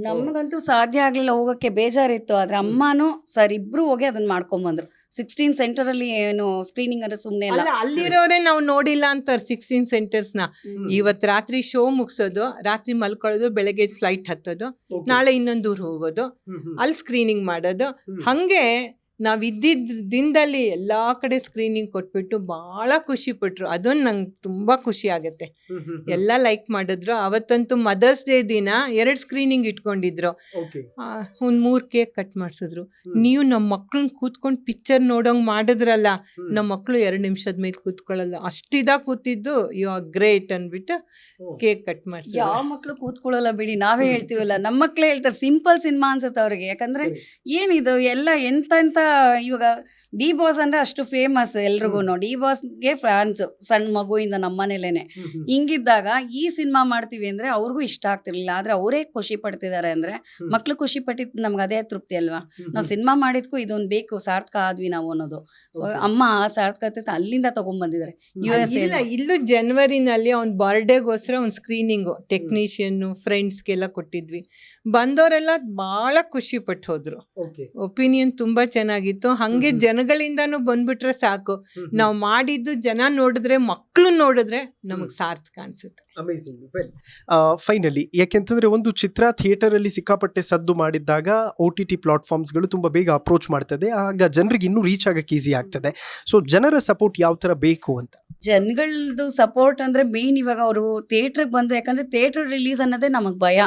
ನಮಗಂತೂ ಸಾಧ್ಯ ಆಗ್ಲಿಲ್ಲ ಹೋಗಕ್ಕೆ ಬೇಜಾರಿತ್ತು ಆದ್ರೆ ಅಮ್ಮನೂ ಸರ್ ಇಬ್ರು ಹೋಗಿ ಅದನ್ನ ಮಾಡ್ಕೊಂಬಂದ್ರು ಸಿಕ್ಸ್ಟೀನ್ ಸೆಂಟರ್ ಅಲ್ಲಿ ಏನು ಸ್ಕ್ರೀನಿಂಗ್ ಅಂದ್ರೆ ಸುಮ್ನೆ ಇಲ್ಲ. ಅಲ್ಲ ಅಲ್ಲಿರೋರೆ ನಾವು ನೋಡಿಲ್ಲ ಅಂತಾರೆ ಸಿಕ್ಸ್ಟೀನ್ ಸೆಂಟರ್ಸ್ನ ಇವತ್ ರಾತ್ರಿ ಶೋ ಮುಗಿಸೋದು ರಾತ್ರಿ ಮಲ್ಕೊಳ್ಳೋದು ಬೆಳಗ್ಗೆ ಫ್ಲೈಟ್ ಹತ್ತೋದು ನಾಳೆ ಇನ್ನೊಂದು ಊರು ಹೋಗೋದು ಅಲ್ಲಿ ಸ್ಕ್ರೀನಿಂಗ್ ಮಾಡೋದು. ಹಂಗೆ ನಾವ್ ಇದ್ದಿದ್ದ ದಿನದಲ್ಲಿ ಎಲ್ಲಾ ಕಡೆ ಸ್ಕ್ರೀನಿಂಗ್ ಕೊಟ್ಬಿಟ್ಟು ಬಹಳ ಖುಷಿ ಪಟ್ರು. ಅದೊಂದು ನಂಗೆ ತುಂಬಾ ಖುಷಿ ಆಗುತ್ತೆ. ಎಲ್ಲ ಲೈಕ್ ಮಾಡಿದ್ರು. ಅವತ್ತಂತೂ ಮದರ್ಸ್ ಡೇ ದಿನ ಎರಡು ಸ್ಕ್ರೀನಿಂಗ್ ಇಟ್ಕೊಂಡಿದ್ರು. ಒಂದು ಮೂರು ಒಂದ್ ಮೂರ್ ಕೇಕ್ ಕಟ್ ಮಾಡಿಸಿದ್ರು. ನೀವು ನಮ್ಮ ಮಕ್ಳನ್ನ ಕೂತ್ಕೊಂಡು ಪಿಕ್ಚರ್ ನೋಡೋಂಗೆ ಮಾಡಿದ್ರಲ್ಲ ನಮ್ಮ ಮಕ್ಕಳು ಎರಡು ನಿಮಿಷದ ಮೇಲೆ ಕೂತ್ಕೊಳ್ಳಲ್ಲ. ಅಷ್ಟಿದಾಗ ಕೂತಿದ್ದು ಯು ಆರ್ ಗ್ರೇಟ್ ಅಂದ್ಬಿಟ್ಟು ಕೇಕ್ ಕಟ್ ಮಾಡಿಸಿದ್ರು. ಯಾವ ಮಕ್ಳು ಕೂತ್ಕೊಳ್ಳಲ್ಲ ಬಿಡಿ. ನಾವೇ ಹೇಳ್ತೀವಲ್ಲ ನಮ್ಮ ಮಕ್ಳೇ ಹೇಳ್ತಾರೆ ಸಿಂಪಲ್ ಸಿನಿಮಾ ಅನ್ಸುತ್ತೆ ಅವ್ರಿಗೆ. ಯಾಕಂದ್ರೆ ಏನಿದು? ಎಲ್ಲ ಎಂತ ಎಂತ ಇವಾಗ ಡಿ ಬಾಸ್ ಅಂದ್ರೆ ಅಷ್ಟು ಫೇಮಸ್ ಎಲ್ರಿಗೂ ಡಿ ಬಾಸ್ಗೆ ಫ್ಯಾನ್ಸ್ ಸಣ್ಣ ಮಗುವಿಂದ ನಮ್ಮನೇಲೇನೆ ಹಿಂಗಿದ್ದಾಗ ಈ ಸಿನಿಮಾ ಮಾಡ್ತೀವಿ ಅಂದ್ರೆ ಅವ್ರಿಗೂ ಇಷ್ಟ ಆಗ್ತಿರ್ಲಿಲ್ಲ. ಆದ್ರೆ ಅವರೇ ಖುಷಿ ಪಡ್ತಿದ್ದಾರೆ ಅಂದ್ರೆ ಮಕ್ಳು ಖುಷಿ ಪಟ್ಟಿದ್ದು ನಮ್ಗೆ ಅದೇ ತೃಪ್ತಿ ಅಲ್ವಾ? ನಾವು ಸಿನಿಮಾ ಮಾಡಿದ್ಕು ಇದೊಂದು ಬೇಕು ಸಾರ್ಥಕ ಆದ್ವಿ ನಾವು ಅನ್ನೋದು. ಸೊ ಅಮ್ಮ ಆ ಸಾರ್ಥಕತೆ ಅಲ್ಲಿಂದ ತಗೊಂಡ್ಬಂದಿದ್ದಾರೆ ಯು ಎಸ್ ಇಲ್ಲ ಇಲ್ಲೂ ಜನವರಿನಲ್ಲಿ ಅವ್ನ ಬರ್ಡೇಗೋಸ್ಕರ ಒಂದು ಸ್ಕ್ರೀನಿಂಗು ಟೆಕ್ನಿಷಿಯನ್ನು ಫ್ರೆಂಡ್ಸ್ಗೆಲ್ಲ ಕೊಟ್ಟಿದ್ವಿ. ಬಂದವರೆಲ್ಲ ಭಾಳ ಖುಷಿ ಪಟ್ಟು ಹೋದ್ರು. ಓಕೆ ಒಪಿನಿಯನ್ ತುಂಬಾ ಚೆನ್ನಾಗಿತ್ತು. ಹಂಗೆ ಹ್ಮ್. ಜನಗಳಿಂದಾನು ಬಂದ್ಬಿಟ್ರೆ ಸಾಕು. ನಾವು ಮಾಡಿದ್ದು ಜನ ನೋಡಿದ್ರೆ ಮಕ್ಕಳು ನೋಡಿದ್ರೆ ನಮಗೆ ಸಾರ್ಥಕ ಅನ್ಸುತ್ತೆ. ಅಮೇಸಿಂಗ್ ವೆಲ್ ಫೈನಲಿ ಯಾಕೆಂತಂದ್ರೆ ಒಂದು ಚಿತ್ರ ಥಿಯೇಟರ್ ಅಲ್ಲಿ ಸಿಕ್ಕಾಪಟ್ಟೆ ಸದ್ದು ಮಾಡಿದ್ದಾಗ ಒ ಟಿ ಟಿ ಪ್ಲಾಟ್ಫಾರ್ಮ್ಸ್ಗಳು ತುಂಬಾ ಬೇಗ ಅಪ್ರೋಚ್ ಮಾಡ್ತದೆ. ಆಗ ಜನರಿಗೆ ಇನ್ನೂ ರೀಚ್ ಆಗಕ್ಕೆ ಈಸಿ ಆಗ್ತದೆ. ಸೊ ಜನರ ಸಪೋರ್ಟ್ ಯಾವ ತರ ಬೇಕು ಅಂತ? ಜನಗಳದ್ದು ಸಪೋರ್ಟ್ ಅಂದ್ರೆ ಮೇನ್ ಇವಾಗ ಅವರು ಥಿಯೇಟ್ರಿಗೆ ಬಂದು ಯಾಕಂದ್ರೆ ಥಿಯೇಟರ್ ರಿಲೀಸ್ ಅನ್ನೋದೇ ನಮಗ್ ಭಯ.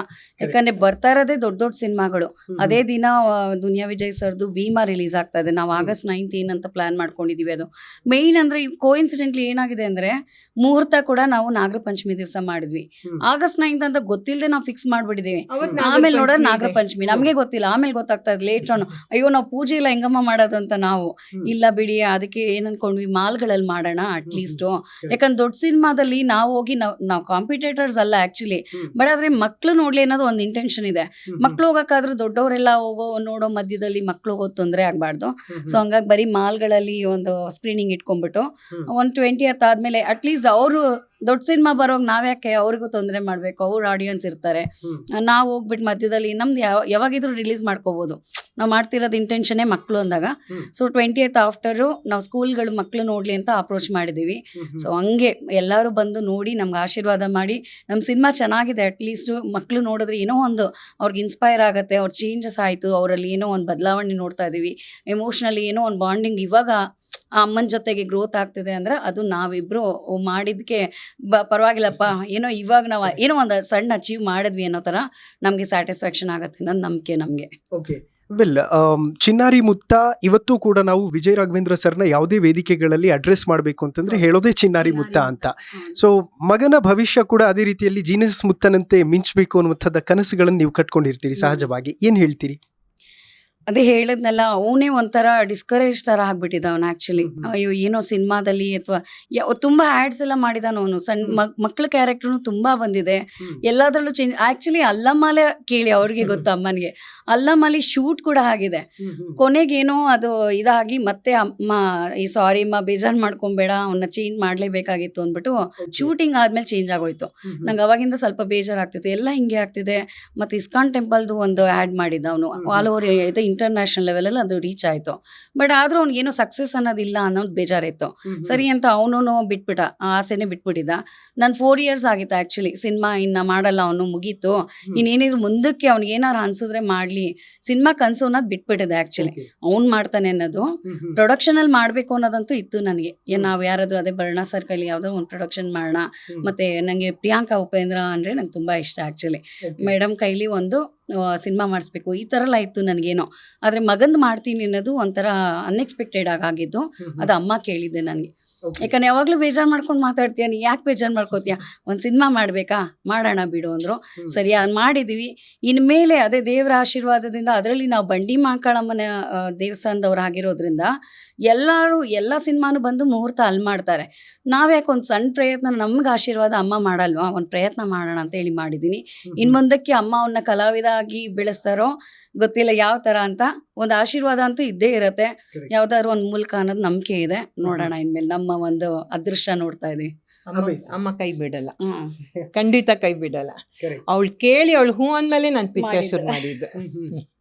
ಯಾಕಂದ್ರೆ ಬರ್ತಾ ಇರೋದೇ ದೊಡ್ಡ ದೊಡ್ಡ ಸಿನಿಮಾಗಳು. ಅದೇ ದಿನ ದುನಿಯಾ ವಿಜಯ್ ಸರ್ದು ಭೀಮಾ ರಿಲೀಸ್ ಆಗ್ತಾ ಇದೆ. ನಾವು ಆಗಸ್ಟ್ ನೈನ್ಟೀನ್ ಅಂತ ಪ್ಲಾನ್ ಮಾಡ್ಕೊಂಡಿದೀವಿ ಅದು. ಮೇನ್ ಅಂದ್ರೆ ಕೋ ಇನ್ಸಿಡೆಂಟ್ಲಿ ಏನಾಗಿದೆ ಅಂದ್ರೆ ಮುಹೂರ್ತ ಕೂಡ ನಾವು ನಾಗರ ಪಂಚಮಿ ದಿವಸ ಮಾಡಿದ್ವಿ. ಆಗಸ್ಟ್ ನೈನ್ತ್ ಅಂತ ಗೊತ್ತಿಲ್ಲದೆ ನಾವು ಫಿಕ್ಸ್ ಮಾಡ್ಬಿಟ್ಟಿದೀವಿ. ಆಮೇಲೆ ನೋಡೋದು ನಾಗರ ಪಂಚಮಿ ನಮಗೆ ಗೊತ್ತಿಲ್ಲ. ಆಮೇಲೆ ಗೊತ್ತಾಗ್ತಾ ಇದೆ ಲೇಟ್ ಆನ್ ಅಯ್ಯೋ ನಾವು ಪೂಜೆ ಇಲ್ಲ ಹೆಂಗಮ್ಮ ಮಾಡೋದು ಅಂತ ನಾವು. ಇಲ್ಲ ಬಿಡಿ ಅದಕ್ಕೆ ಏನನ್ಕೊಂಡ್ವಿ ಅನ್ಕೊಂಡ್ವಿ ಮಾಲ್ಗಳಲ್ಲಿ ಮಾಡೋಣ ಅಟ್ಲೀಸ್ಟ್ ಯಾಕಂದ್ರೆ ದೊಡ್ಡ ಸಿನಿಮಾದಲ್ಲಿ ನಾವು ಹೋಗಿ ನಾವು ನಾವು ಕಾಂಪಿಟೇಟರ್ಸ್ ಅಲ್ಲ ಆಕ್ಚುಲಿ ಬಟ್ ಆದ್ರೆ ಮಕ್ಳು ನೋಡ್ಲಿ ಅನ್ನೋದು ಒಂದು ಇಂಟೆನ್ಷನ್ ಇದೆ. ಮಕ್ಳು ಹೋಗಕ್ಕಾದ್ರೂ ದೊಡ್ಡವರೆಲ್ಲ ಹೋಗೋ ನೋಡೋ ಮಧ್ಯದಲ್ಲಿ ಮಕ್ಳು ಹೋಗೋದು ತೊಂದರೆ ಆಗ್ಬಾರ್ದು. ಸೊ ಹಂಗಾಗಿ ಬರೀ ಮಾಲ್ಗಳಲ್ಲಿ ಒಂದು ಸ್ಕ್ರೀನಿಂಗ್ ಇಟ್ಕೊಂಡ್ಬಿಟ್ಟು ಒಂದ್ ಟ್ವೆಂಟಿ ಆದ್ಮೇಲೆ ಅಟ್ಲೀಸ್ಟ್ ಅವರು ದೊಡ್ಡ ಸಿನಿಮಾ ಬರೋವಾಗ ನಾವ್ಯಾಕೆ ಅವ್ರಿಗೂ ತೊಂದರೆ ಮಾಡ್ಬೇಕು? ಅವ್ರ ಆಡಿಯನ್ಸ್ ಇರ್ತಾರೆ. ನಾವು ಹೋಗ್ಬಿಟ್ಟು ಮಧ್ಯದಲ್ಲಿ ನಮ್ದು ಯಾವ ಯಾವಾಗಿದ್ರು ರಿಲೀಸ್ ಮಾಡ್ಕೋಬಹುದು ನಾವು ಮಾಡ್ತಿರೋದು ಇಂಟೆನ್ಷನೇ ಮಕ್ಕಳು ಅಂದಾಗ. ಸೊ ಟ್ವೆಂಟಿ ಏತ್ ಆಫ್ಟರು ನಾವು ಸ್ಕೂಲ್ಗಳು ಮಕ್ಳು ನೋಡ್ಲಿ ಅಂತ ಅಪ್ರೋಚ್ ಮಾಡಿದೀವಿ. ಸೊ ಹಂಗೆ ಎಲ್ಲರೂ ಬಂದು ನೋಡಿ ನಮ್ಗೆ ಆಶೀರ್ವಾದ ಮಾಡಿ ನಮ್ಮ ಸಿನಿಮಾ ಚೆನ್ನಾಗಿದೆ ಅಟ್ಲೀಸ್ಟ್ ಮಕ್ಕಳು ನೋಡಿದ್ರೆ ಏನೋ ಒಂದು ಅವ್ರಿಗೆ ಇನ್ಸ್ಪೈರ್ ಆಗುತ್ತೆ ಅವ್ರ ಚೇಂಜಸ್ ಆಯಿತು ಅವರಲ್ಲಿ ಏನೋ ಒಂದು ಬದಲಾವಣೆ ನೋಡ್ತಾ ಇದ್ದೀವಿ ಎಮೋಷ್ನಲಿ ಏನೋ ಒಂದು ಬಾಂಡಿಂಗ್ ಇವಾಗ ಆ ಅಮ್ಮನ ಜೊತೆಗೆ ಗ್ರೋತ್ ಆಗ್ತಿದೆ ಅಂದ್ರೆ ಅದು ನಾವಿಬ್ರು ಮಾಡಿದ್ಕೆ ಬ ಪರವಾಗಿಲ್ಲಪ್ಪ ಏನೋ ಇವಾಗ ನಾವು ಏನೋ ಒಂದು ಸಣ್ಣ ಅಚೀವ್ ಮಾಡಿದ್ವಿ ಅನ್ನೋ ಥರ ನಮಗೆ ಸ್ಯಾಟಿಸ್ಫ್ಯಾಕ್ಷನ್ ಆಗುತ್ತೆ ಅನ್ನೋದು ನಂಬಿಕೆ ನಮಗೆ. ಓಕೆ ವೆಲ್ ಚಿನ್ನಾರಿ ಮುತ್ತ ಇವತ್ತು ಕೂಡ ನಾವು ವಿಜಯ್ ರಾಘವೇಂದ್ರ ಸರ್ನ ಯಾವುದೇ ವೇದಿಕೆಗಳಲ್ಲಿ ಅಡ್ರೆಸ್ ಮಾಡಬೇಕು ಅಂತಂದ್ರೆ ಹೇಳೋದೇ ಚಿನ್ನಾರಿ ಮುತ್ತ ಅಂತ. ಸೊ ಮಗನ ಭವಿಷ್ಯ ಕೂಡ ಅದೇ ರೀತಿಯಲ್ಲಿ ಜೀನಸ್ ಮುತ್ತನಂತೆ ಮಿಂಚಬೇಕು ಅನ್ನುವಂಥದ್ದ ಕನಸುಗಳನ್ನು ನೀವು ಕಟ್ಕೊಂಡಿರ್ತೀರಿ ಸಹಜವಾಗಿ. ಏನು ಹೇಳ್ತೀರಿ? ಅದೇ ಹೇಳಿದ್ನಲ್ಲ ಅವನೇ ಒಂಥರ ಡಿಸ್ಕರೇಜ್ ತರ ಆಗ್ಬಿಟ್ಟಿದ್ದ ಅವನು ಆಕ್ಚುಲಿ. ಅಯ್ಯೋ ಏನೋ ಸಿನಿಮಾದಲ್ಲಿ ಅಥವಾ ತುಂಬಾ ಆಡ್ಸ್ ಎಲ್ಲ ಮಾಡಿದಾನ ಅವನು. ಸಣ್ಣ ಮಕ್- ಮಕ್ಳ ಕ್ಯಾರೆಕ್ಟರ್ನು ತುಂಬಾ ಬಂದಿದೆ. ಎಲ್ಲಾದ್ರಲ್ಲೂ ಚೇಂಜ್ ಆಕ್ಚುಲಿ ಅಲ್ಲಮ್ಮಲೆ ಕೇಳಿ ಅವ್ರಿಗೆ ಗೊತ್ತು ಅಮ್ಮನಿಗೆ. ಅಲ್ಲಮ್ಮಲಿ ಶೂಟ್ ಕೂಡ ಆಗಿದೆ. ಕೊನೆಗೇನೋ ಅದು ಇದಾಗಿ ಮತ್ತೆ ಅಮ್ಮ ಈ ಸಾರಿ ಅಮ್ಮ ಬೇಜಾರ್ ಮಾಡ್ಕೊಂಬೇಡ ಅವನ್ನ ಚೇಂಜ್ ಮಾಡ್ಲೇಬೇಕಾಗಿತ್ತು ಅಂದ್ಬಿಟ್ಟು ಶೂಟಿಂಗ್ ಆದ್ಮೇಲೆ ಚೇಂಜ್ ಆಗೋಯ್ತು. ನಂಗೆ ಅವಾಗಿಂದ ಸ್ವಲ್ಪ ಬೇಜಾರಾಗ್ತಿತ್ತು. ಎಲ್ಲ ಹಿಂಗೆ ಆಗ್ತಿದೆ. ಮತ್ತೆ ಇಸ್ಕಾನ್ ಟೆಂಪಲ್ದು ಒಂದು ಆ್ಯಡ್ ಮಾಡಿದ್ದ ಅವನು. ಆಲ್ ಓವರ್ ಇದು ಇಂಟರ್ನ್ಯಾಷನಲ್ ಲೆವೆಲಲ್ಲಿ ಅದು ರೀಚ್ ಆಯಿತು. ಬಟ್ ಆದ್ರೂ ಅವ್ನಿಗೆ ಏನೋ ಸಕ್ಸಸ್ ಅನ್ನೋದಿಲ್ಲ ಅನ್ನೋದು ಬೇಜಾರಿತ್ತು. ಸರಿ ಅಂತ ಅವನು ಬಿಟ್ಬಿಟ್ಟ ಆ ಆಸೆನೆ ಬಿಟ್ಬಿಟ್ಟಿದ್ದ. ನಾನು ಫೋರ್ ಇಯರ್ಸ್ ಆಗಿತ್ತು ಆ್ಯಕ್ಚುಲಿ ಸಿನಿಮಾ ಇನ್ನು ಮಾಡಲ್ಲ ಅವನು ಮುಗೀತು. ಇನ್ನೇನಿದ್ರು ಮುಂದಕ್ಕೆ ಅವ್ನಿಗೆ ಏನಾರು ಅನ್ಸಿದ್ರೆ ಮಾಡಲಿ. ಸಿನಿಮಾ ಕನಸು ಅನ್ನೋದು ಬಿಟ್ಬಿಟ್ಟಿದೆ ಆ್ಯಕ್ಚುಲಿ ಅವ್ನು ಮಾಡ್ತಾನೆ ಅನ್ನೋದು. ಪ್ರೊಡಕ್ಷನ್ ಮಾಡಬೇಕು ಮಾಡ್ಬೇಕು ಅನ್ನೋದಂತೂ ಇತ್ತು ನನಗೆ. ನಾವ್ ಯಾರಾದ್ರೂ ಅದೇ ಬರ್ಣ ಸರ್ಕಲ್ ಯಾವುದೋ ಯಾವ್ದೋ ಒಂದು ಪ್ರೊಡಕ್ಷನ್ ಮಾಡೋಣ. ಮತ್ತೆ ನಂಗೆ ಪ್ರಿಯಾಂಕಾ ಉಪೇಂದ್ರ ಅಂದ್ರೆ ನಂಗೆ ತುಂಬಾ ಇಷ್ಟ ಆಕ್ಚುಲಿ ಮೇಡಮ್ ಕೈಲಿ ಒಂದು ಸಿನಿಮಾ ಮಾಡಿಸ್ಬೇಕು. ಈ ಥರ ಎಲ್ಲ ಇತ್ತು ನನಗೇನೋ. ಆದರೆ ಮಗಂದು ಮಾಡ್ತೀನಿ ಅನ್ನೋದು ಒಂಥರ ಅನ್ಎಕ್ಸ್ಪೆಕ್ಟೆಡ್ ಆಗಿ ಆಗಿದ್ದು ಅದು ಅಮ್ಮ ಕೇಳಿದ್ದೆ ನನಗೆ. ಯಾಕಂದ್ರೆ ಯಾವಾಗ್ಲೂ ಬೇಜಾರ್ ಮಾಡ್ಕೊಂಡು ಮಾತಾಡ್ತೀಯ ನೀ? ಯಾಕೆ ಬೇಜಾರ್ ಮಾಡ್ಕೋತೀಯ? ಒಂದ್ ಸಿನಿಮಾ ಮಾಡ್ಬೇಕಾ? ಮಾಡೋಣ ಬಿಡು ಅಂದ್ರು. ಸರಿ ಅದ್ ಮಾಡಿದೀವಿ. ಇನ್ಮೇಲೆ ಅದೇ ದೇವರ ಆಶೀರ್ವಾದದಿಂದ ಅದರಲ್ಲಿ ನಾವು ಬಂಡಿ ಮಾಂಕಾಳಮ್ಮನ ದೇವಸ್ಥಾನದವ್ರು ಆಗಿರೋದ್ರಿಂದ ಎಲ್ಲರೂ ಎಲ್ಲ ಸಿನಿಮಾನು ಬಂದು ಮುಹೂರ್ತ ಅಲ್ಲಿ ಮಾಡ್ತಾರೆ. ನಾವ್ಯಾಕೆ ಒಂದು ಸಣ್ಣ ಪ್ರಯತ್ನ ನಮ್ಗೆ ಆಶೀರ್ವಾದ ಅಮ್ಮ ಮಾಡಲ್ವಾ? ಒಂದು ಪ್ರಯತ್ನ ಮಾಡೋಣ ಅಂತ ಹೇಳಿ ಮಾಡಿದ್ದೀನಿ ಇನ್ ಮುಂದಕ್ಕೆ ಅಮ್ಮ ಅವನ್ನ ಕಲಾವಿದ ಆಗಿ ಬೆಳೆಸ್ತಾರೋ ಗೊತ್ತಿಲ್ಲ ಯಾವ ತರ ಅಂತ ಒಂದು ಆಶೀರ್ವಾದ ಅಂತೂ ಇದ್ದೇ ಇರತ್ತೆ. ಯಾವ್ದಾದ್ರು ಒಂದು ಮೂಲಕ ಅನ್ನೋದು ನಂಬಿಕೆ ಇದೆ. ನೋಡೋಣ ಇನ್ಮೇಲೆ ನಮ್ಮ ಒಂದು ಅದೃಶ್ಯ ನೋಡ್ತಾ ಇದೀವಿ. ಅಮ್ಮ ಕೈ ಬಿಡಲ್ಲ. ಖಂಡಿತ ಕೈ ಬಿಡಲ್ಲ. ಅವಳು ಕೇಳಿ ಅವಳು ಹೂ ಅಂದ್ಮೇಲೆ ನಾನು ಪಿಕ್ಚರ್ ಶುರು ಮಾಡಿದ್ದು.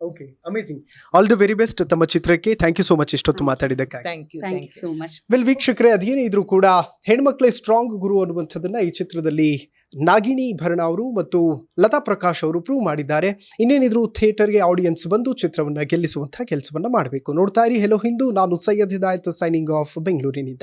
Okay amazing all the very best ತಮ್ಮ ಚಿತ್ರಕ್ಕೆ. ಥ್ಯಾಂಕ್ ಯು ಸೋ ಮಚ್ ಇಷ್ಟೊತ್ತು ಮಾತಾಡಿದ್ದಕ್ಕೆ thank you thank you so much well ವೀಕ್ಷಕರೇ ಅದೇನೇ ಇದ್ರೂ ಕೂಡ ಹೆಣ್ಮಕ್ಳೇ ಸ್ಟ್ರಾಂಗ್ ಗುರು ಅನ್ನುವಂಥದ್ದನ್ನ ಈ ಚಿತ್ರದಲ್ಲಿ ನಾಗಿಣಿ ಭರಣ ಅವರು ಮತ್ತು ಲತಾ ಪ್ರಕಾಶ್ ಅವರು ಪ್ರೂವ್ ಮಾಡಿದ್ದಾರೆ. ಇನ್ನೇನಿದ್ರು ಥಿಯೇಟರ್ಗೆ ಆಡಿಯನ್ಸ್ ಬಂದು ಚಿತ್ರವನ್ನ ಗೆಲ್ಲಿಸುವಂತಹ ಕೆಲಸವನ್ನ ಮಾಡಬೇಕು. ನೋಡ್ತಾ ಇರಿ. ಹೆಲೋ ಹಿಂದೂ ನಾನು ಸೈಯದ್ ಹಿದಾಯತ್ ಸೈನಿಂಗ್ ಆಫ್ ಬೆಂಗಳೂರಿನಿಂದ.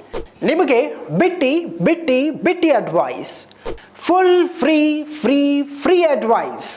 निम्हे बिटी बिटी बिटी advice full free free free advice